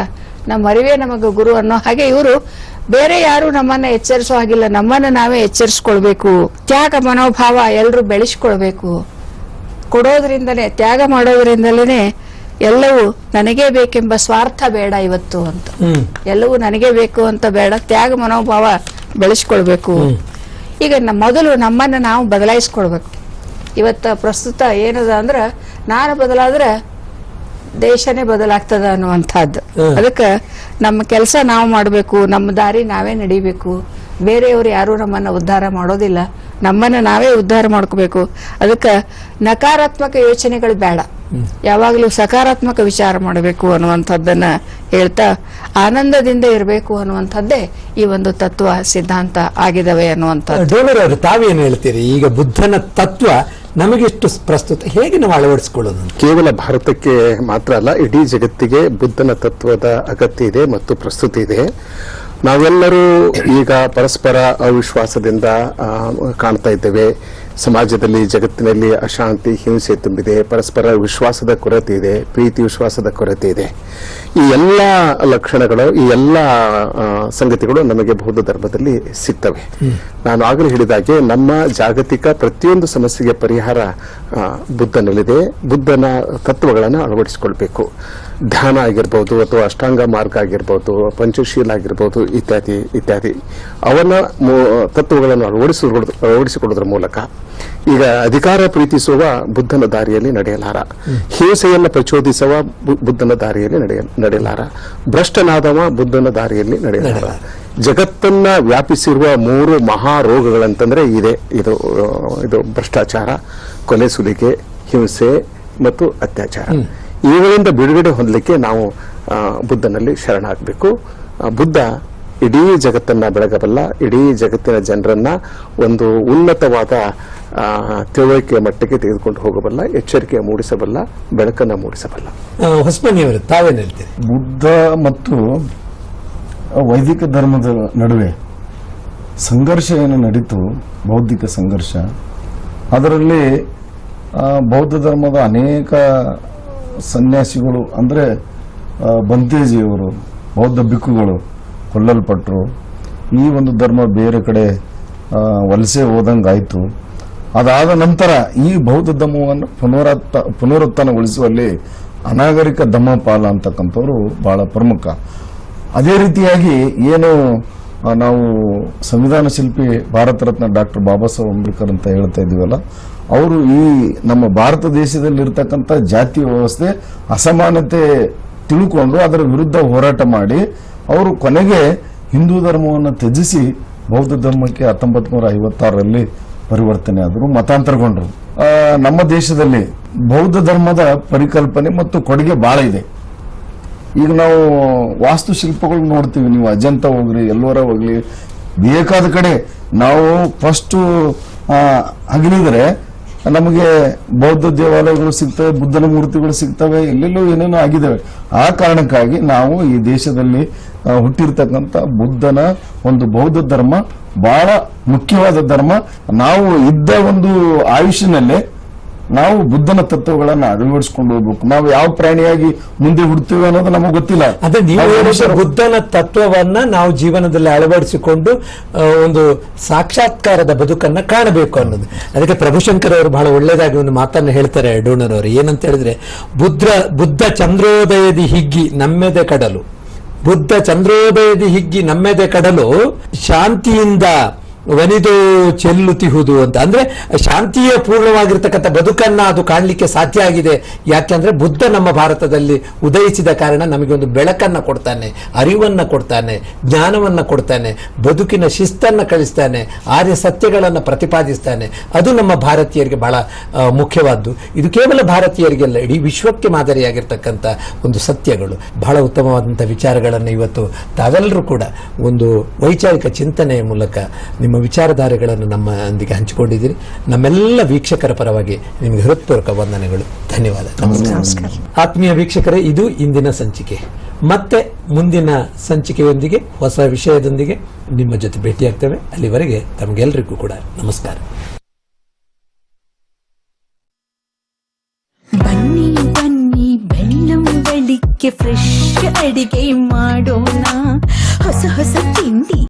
ನಮ್ಮ ಅರಿವೇ ನಮಗೆ ಗುರು ಅನ್ನೋ ಹಾಗೆ ಇವರು ಬೇರೆ ಯಾರು ನಮ್ಮನ್ನ ಎಚ್ಚರಿಸೋ ಹಾಗಿಲ್ಲ. ನಮ್ಮನ್ನ ನಾವೇ ಎಚ್ಚರಿಸ್ಕೊಳ್ಬೇಕು. ತ್ಯಾಗ ಮನೋಭಾವ ಎಲ್ಲರೂ ಬೆಳೆಸ್ಕೊಳ್ಬೇಕು. ಕೊಡೋದ್ರಿಂದಲೇ ತ್ಯಾಗ ಮಾಡೋದ್ರಿಂದಲೇ ಎಲ್ಲವೂ ನನಗೆ ಬೇಕೆಂಬ ಸ್ವಾರ್ಥ ಬೇಡ ಇವತ್ತು ಅಂತ. ಎಲ್ಲವೂ ನನಗೆ ಬೇಕು ಅಂತ ಬೇಡ. ತ್ಯಾಗ ಮನೋಭಾವ ಬೆಳೆಸ್ಕೊಳ್ಬೇಕು. ಈಗ ನಮ್ಮ ಮೊದಲು ನಮ್ಮನ್ನ ನಾವು ಬದಲಾಯಿಸ್ಕೊಳ್ಬೇಕು. ಇವತ್ತ ಪ್ರಸ್ತುತ ಏನದ ಅಂದ್ರೆ ನಾನು ಬದಲಾದ್ರೆ ದೇಶನೇ ಬದಲಾಗ್ತದ ಅನ್ನುವಂಥದ್ದು. ಅದಕ್ಕೆ ನಮ್ಮ ಕೆಲಸ ನಾವು ಮಾಡಬೇಕು ನಮ್ಮ ದಾರಿ ನಾವೇ ನಡಿಬೇಕು. ಬೇರೆಯವರು ಯಾರು ನಮ್ಮನ್ನ ಉದ್ಧಾರ ಮಾಡೋದಿಲ್ಲ. ನಮ್ಮನ್ನ ನಾವೇ ಉದ್ಧಾರ ಮಾಡ್ಕೋಬೇಕು. ಅದಕ್ಕೆ ನಕಾರಾತ್ಮಕ ಯೋಚನೆಗಳು ಬೇಡ. ಯಾವಾಗಲೂ ಸಕಾರಾತ್ಮಕ ವಿಚಾರ ಮಾಡಬೇಕು ಅನ್ನುವಂಥದ್ದನ್ನ ಹೇಳ್ತಾ ಆನಂದದಿಂದ ಇರಬೇಕು ಅನ್ನುವಂಥದ್ದೇ ಈ ಒಂದು ತತ್ವ ಸಿದ್ಧಾಂತ ಆಗಿದವೆ ಅನ್ನುವಂಥದ್ದು. ತಾವೇನು ಹೇಳ್ತೀರಿ? ಈಗ ಬುದ್ಧನ ತತ್ವ ನಮಗಿಷ್ಟು ಪ್ರಸ್ತುತ ಹೇಗೆ ನಾವು ಅಳವಡಿಸಿಕೊಳ್ಳೋದು ಕೇವಲ ಭಾರತಕ್ಕೆ ಮಾತ್ರ ಅಲ್ಲ ಇಡೀ ಜಗತ್ತಿಗೆ ಬುದ್ಧನ ತತ್ವದ ಅಗತ್ಯ ಇದೆ ಮತ್ತು ಪ್ರಸ್ತುತಿ ಇದೆ. ನಾವೆಲ್ಲರೂ ಈಗ ಪರಸ್ಪರ ಅವಿಶ್ವಾಸದಿಂದ ಕಾಣ್ತಾ ಇದ್ದೇವೆ. ಸಮಾಜದಲ್ಲಿ ಜಗತ್ತಿನಲ್ಲಿ ಅಶಾಂತಿ, ಹಿಂಸೆ ತುಂಬಿದೆ. ಪರಸ್ಪರ ವಿಶ್ವಾಸದ ಕೊರತೆ ಇದೆ, ಪ್ರೀತಿ ವಿಶ್ವಾಸದ ಕೊರತೆ ಇದೆ. ಈ ಎಲ್ಲ ಲಕ್ಷಣಗಳು, ಈ ಎಲ್ಲ ಸಂಗತಿಗಳು ನಮಗೆ ಬೌದ್ಧ ಧರ್ಮದಲ್ಲಿ ಸಿಗ್ತವೆ. ನಾನು ಆಗಲೇ ಹೇಳಿದಾಗೆ ನಮ್ಮ ಜಾಗತಿಕ ಪ್ರತಿಯೊಂದು ಸಮಸ್ಯೆಗೆ ಪರಿಹಾರ ಬುದ್ಧನಲ್ಲಿದೆ. ಬುದ್ಧನ ತತ್ವಗಳನ್ನು ಅಳವಡಿಸಿಕೊಳ್ಬೇಕು. ಧ್ಯಾನ ಆಗಿರ್ಬೋದು ಅಥವಾ ಅಷ್ಟಾಂಗ ಮಾರ್ಗ ಆಗಿರ್ಬೋದು ಪಂಚಶೀಲ ಆಗಿರ್ಬೋದು ಇತ್ಯಾದಿ ಇತ್ಯಾದಿ. ಅವನ ಮೂ- ತತ್ವಗಳನ್ನು ಅಳವಡಿಸ ಅಳವಡಿಸಿಕೊಳ್ಳೋದ್ರ ಮೂಲಕ ಈಗ ಅಧಿಕಾರ ಪ್ರೀತಿಸುವ ಬುದ್ಧನ ದಾರಿಯಲ್ಲಿ ನಡೆಯಲಾರ. ಹಿಂಸೆಯನ್ನು ಪ್ರಚೋದಿಸುವ ಬುದ್ಧನ ದಾರಿಯಲ್ಲಿ ನಡೆಯ ನಡೆಯಲಾರ. ಭ್ರಷ್ಟನಾದವ ಬುದ್ಧನ ದಾರಿಯಲ್ಲಿ ನಡೆಯಲಾರ. ಜಗತ್ತನ್ನ ವ್ಯಾಪಿಸಿರುವ ಮೂರು ಮಹಾ ರೋಗಗಳಂತಂದ್ರೆ ಇದೆ. ಇದು ಇದು ಭ್ರಷ್ಟಾಚಾರ ಕೊಲೆ ಸುಲಿಗೆ ಹಿಂಸೆ ಮತ್ತು ಅತ್ಯಾಚಾರ. ಇವುಗಳಿಂದ ಬಿಡುಗಡೆ ಹೊಂದಲಿಕ್ಕೆ ನಾವು ಬುದ್ಧನಲ್ಲಿ ಶರಣಾಗಬೇಕು. ಬುದ್ಧ ಇಡೀ ಜಗತ್ತನ್ನ ಬೆಳಗಬಲ್ಲ ಇಡೀ ಜಗತ್ತಿನ ಜನರನ್ನ ಒಂದು ಉನ್ನತವಾದ ತಿಳುವಳಿಕೆಯ ಮಟ್ಟಕ್ಕೆ ತೆಗೆದುಕೊಂಡು ಹೋಗಬಲ್ಲ ಎಚ್ಚರಿಕೆ ಮೂಡಿಸಬಲ್ಲ ಬೆಳಕನ್ನ ಮೂಡಿಸಬಲ್ಲ. ಹೊಸ್ಮನಿಯವರು ತಾವೇನು ಹೇಳ್ತೀರಿ? ಬುದ್ಧ ಮತ್ತು ವೈದಿಕ ಧರ್ಮದ ನಡುವೆ ಸಂಘರ್ಷ ಏನು ನಡೀತು ಬೌದ್ಧಿಕ ಸಂಘರ್ಷ. ಅದರಲ್ಲಿ ಬೌದ್ಧ ಧರ್ಮದ ಅನೇಕ ಸನ್ಯಾಸಿಗಳು ಅಂದರೆ ಬಂತೇಜಿಯವರು, ಬೌದ್ಧ ಬಿಕ್ಕುಗಳು ಕೊಲ್ಲಲ್ಪಟ್ಟರು ಈ ಒಂದು ಧರ್ಮ ಬೇರೆ ಕಡೆ ವಲಸೆ ಹೋದಂಗಾಯಿತು. ಅದಾದ ನಂತರ ಈ ಬೌದ್ಧ ಧಮ್ಮವನ್ನು ಪುನರುತ್ತ, ಪುನರುತ್ಥಾನಗೊಳಿಸುವಲ್ಲಿ ಅನಾಗರಿಕ ಧಮ್ಮಪಾಲ ಅಂತಕ್ಕಂಥವ್ರು ಬಹಳ ಪ್ರಮುಖ. ಅದೇ ರೀತಿಯಾಗಿ ಏನು ನಾವು ಸಂವಿಧಾನ ಶಿಲ್ಪಿ ಭಾರತ ರತ್ನ ಡಾಕ್ಟರ್ ಬಾಬಾ ಸಾಹೇಬ್ ಅಂಬೇಡ್ಕರ್ ಅಂತ ಹೇಳ್ತಾ ಇದೀವಲ್ಲ ಅವರು ಈ ನಮ್ಮ ಭಾರತ ದೇಶದಲ್ಲಿ ಇರ್ತಕ್ಕಂಥ ಜಾತಿ ವ್ಯವಸ್ಥೆ ಅಸಮಾನತೆ ತಿಳ್ಕೊಂಡು ಅದರ ವಿರುದ್ಧ ಹೋರಾಟ ಮಾಡಿ, ಅವರು ಕೊನೆಗೆ ಹಿಂದೂ ಧರ್ಮವನ್ನು ತ್ಯಜಿಸಿ ಬೌದ್ಧ ಧರ್ಮಕ್ಕೆ ಹತ್ತೊಂಬತ್ ನೂರ ಐವತ್ತಾರರಲ್ಲಿ ಪರಿವರ್ತನೆ ಆದರು ಮತಾಂತರಗೊಂಡರು. ನಮ್ಮ ದೇಶದಲ್ಲಿ ಬೌದ್ಧ ಧರ್ಮದ ಪರಿಕಲ್ಪನೆ ಮತ್ತು ಕೊಡುಗೆ ಬಹಳ ಇದೆ. ಈಗ ನಾವು ವಾಸ್ತುಶಿಲ್ಪಗಳು ನೋಡ್ತೀವಿ, ನೀವು ಅಜಂತ ಹೋಗ್ರಿ, ಎಲ್ಲೋರ ಹೋಗ್ಲಿ. ಬೇಕಾದ ಕಡೆ ನಾವು ಫಸ್ಟ್ ಹಗಲಿದ್ರೆ ನಮಗೆ ಬೌದ್ಧ ದೇವಾಲಯಗಳು ಸಿಗ್ತವೆ, ಬುದ್ಧನ ಮೂರ್ತಿಗಳು ಸಿಗ್ತವೆ, ಎಲ್ಲೆಲ್ಲೋ ಏನೇನೋ ಆಗಿದ್ದಾವೆ ಆ ಕಾರಣಕ್ಕಾಗಿ ನಾವು ಈ ದೇಶದಲ್ಲಿ ಹುಟ್ಟಿರ್ತಕ್ಕಂಥ ಬುದ್ಧನ ಒಂದು ಬೌದ್ಧ ಧರ್ಮ, ಬಹಳ ಮುಖ್ಯವಾದ ಧರ್ಮ. ನಾವು ಇದ್ದ ಒಂದು ಆಯುಷ್ಯನಲ್ಲೇ ನಾವು ಬುದ್ಧನ ತತ್ವಗಳನ್ನ ಅಳವಡಿಸಿಕೊಂಡು ಹೋಗ್ಬೇಕು. ನಾವು ಯಾವ ಪ್ರಾಣಿಯಾಗಿ ಮುಂದೆ ಹುಡ್ತೀವಿ ಅನ್ನೋದು ನಮಗೆ ಗೊತ್ತಿಲ್ಲ. ಅದೇ ನೀವು ಬುದ್ಧನ ತತ್ವವನ್ನ ನಾವು ಜೀವನದಲ್ಲಿ ಅಳವಡಿಸಿಕೊಂಡು ಒಂದು ಸಾಕ್ಷಾತ್ಕಾರದ ಬದುಕನ್ನ ಕಾಣಬೇಕು ಅನ್ನೋದು. ಅದಕ್ಕೆ ಪ್ರಭುಶಂಕರ್ ಅವರು ಬಹಳ ಒಳ್ಳೆಯದಾಗಿ ಒಂದು ಮಾತನ್ನ ಹೇಳ್ತಾರೆ ಡೋಣರ್ ಅವರು. ಏನಂತ ಹೇಳಿದ್ರೆ ಬುದ್ಧ ಬುದ್ಧ ಚಂದ್ರೋದಯದಿ ಹಿಗ್ಗಿ ನಮ್ಮೆದೆ ಕಡಲು. ಬುದ್ಧ ಚಂದ್ರೋದಯದಿ ಹಿಗ್ಗಿ ನಮ್ಮೆದೆ ಕಡಲು ಶಾಂತಿಯಿಂದ ವನಿದು ಚೆಲ್ಲುತಿಹುದು ಅಂತ. ಅಂದ್ರೆ ಶಾಂತಿಯ ಪೂರ್ಣವಾಗಿರ್ತಕ್ಕಂಥ ಬದುಕನ್ನ ಅದು ಕಾಣಲಿಕ್ಕೆ ಸಾಧ್ಯ ಆಗಿದೆ. ಯಾಕೆಂದ್ರೆ ಬುದ್ಧ ನಮ್ಮ ಭಾರತದಲ್ಲಿ ಉದಯಿಸಿದ ಕಾರಣ ನಮಗೆ ಒಂದು ಬೆಳಕನ್ನ ಕೊಡ್ತಾನೆ, ಅರಿವನ್ನ ಕೊಡ್ತಾನೆ, ಜ್ಞಾನವನ್ನ ಕೊಡ್ತಾನೆ, ಬದುಕಿನ ಶಿಸ್ತನ್ನ ಕಳಿಸ್ತಾನೆ, ಆರ್ಯ ಸತ್ಯಗಳನ್ನ ಪ್ರತಿಪಾದಿಸ್ತಾನೆ. ಅದು ನಮ್ಮ ಭಾರತೀಯರಿಗೆ ಬಹಳ ಮುಖ್ಯವಾದ್ದು. ಇದು ಕೇವಲ ಭಾರತೀಯರಿಗೆಲ್ಲ, ಇಡೀ ವಿಶ್ವಕ್ಕೆ ಮಾದರಿಯಾಗಿರ್ತಕ್ಕಂಥ ಒಂದು ಸತ್ಯಗಳು. ಬಹಳ ಉತ್ತಮವಾದಂಥ ವಿಚಾರಗಳನ್ನು ಇವತ್ತು ತಾವೆಲ್ಲರೂ ಕೂಡ ಒಂದು ವೈಚಾರಿಕ ಚಿಂತನೆಯ ಮೂಲಕ ನಿಮ್ಮ ವಿಚಾರಧಾರೆಗಳನ್ನು ನಮ್ಮೊಂದಿಗೆ ಹಂಚಿಕೊಂಡಿದ್ದೀರಿ. ನಮ್ಮೆಲ್ಲ ವೀಕ್ಷಕರ ಪರವಾಗಿ ನಿಮಗೆ ಹೃತ್ಪೂರ್ವಕ ವಂದನೆಗಳು. ಧನ್ಯವಾದ. ನಮಸ್ಕಾರ. ಆತ್ಮೀಯ ವೀಕ್ಷಕರೇ ಇದು ಇಂದಿನ ಸಂಚಿಕೆ. ಮತ್ತೆ ಮುಂದಿನ ಸಂಚಿಕೆಯೊಂದಿಗೆ ಹೊಸ ವಿಷಯದೊಂದಿಗೆ ನಿಮ್ಮ ಜೊತೆ ಭೇಟಿಯಾಗ್ತೇವೆ. ಅಲ್ಲಿವರೆಗೆ ತಮಗೆಲ್ಲರಿಗೂ ಕೂಡ ನಮಸ್ಕಾರ. ಬನ್ನಿ ಬನ್ನಿ ಬೆಳ್ಳಂ ಬೆಳಿಗ್ಗೆ ಫ್ರೆಶ್ ಅಡಿಗೆ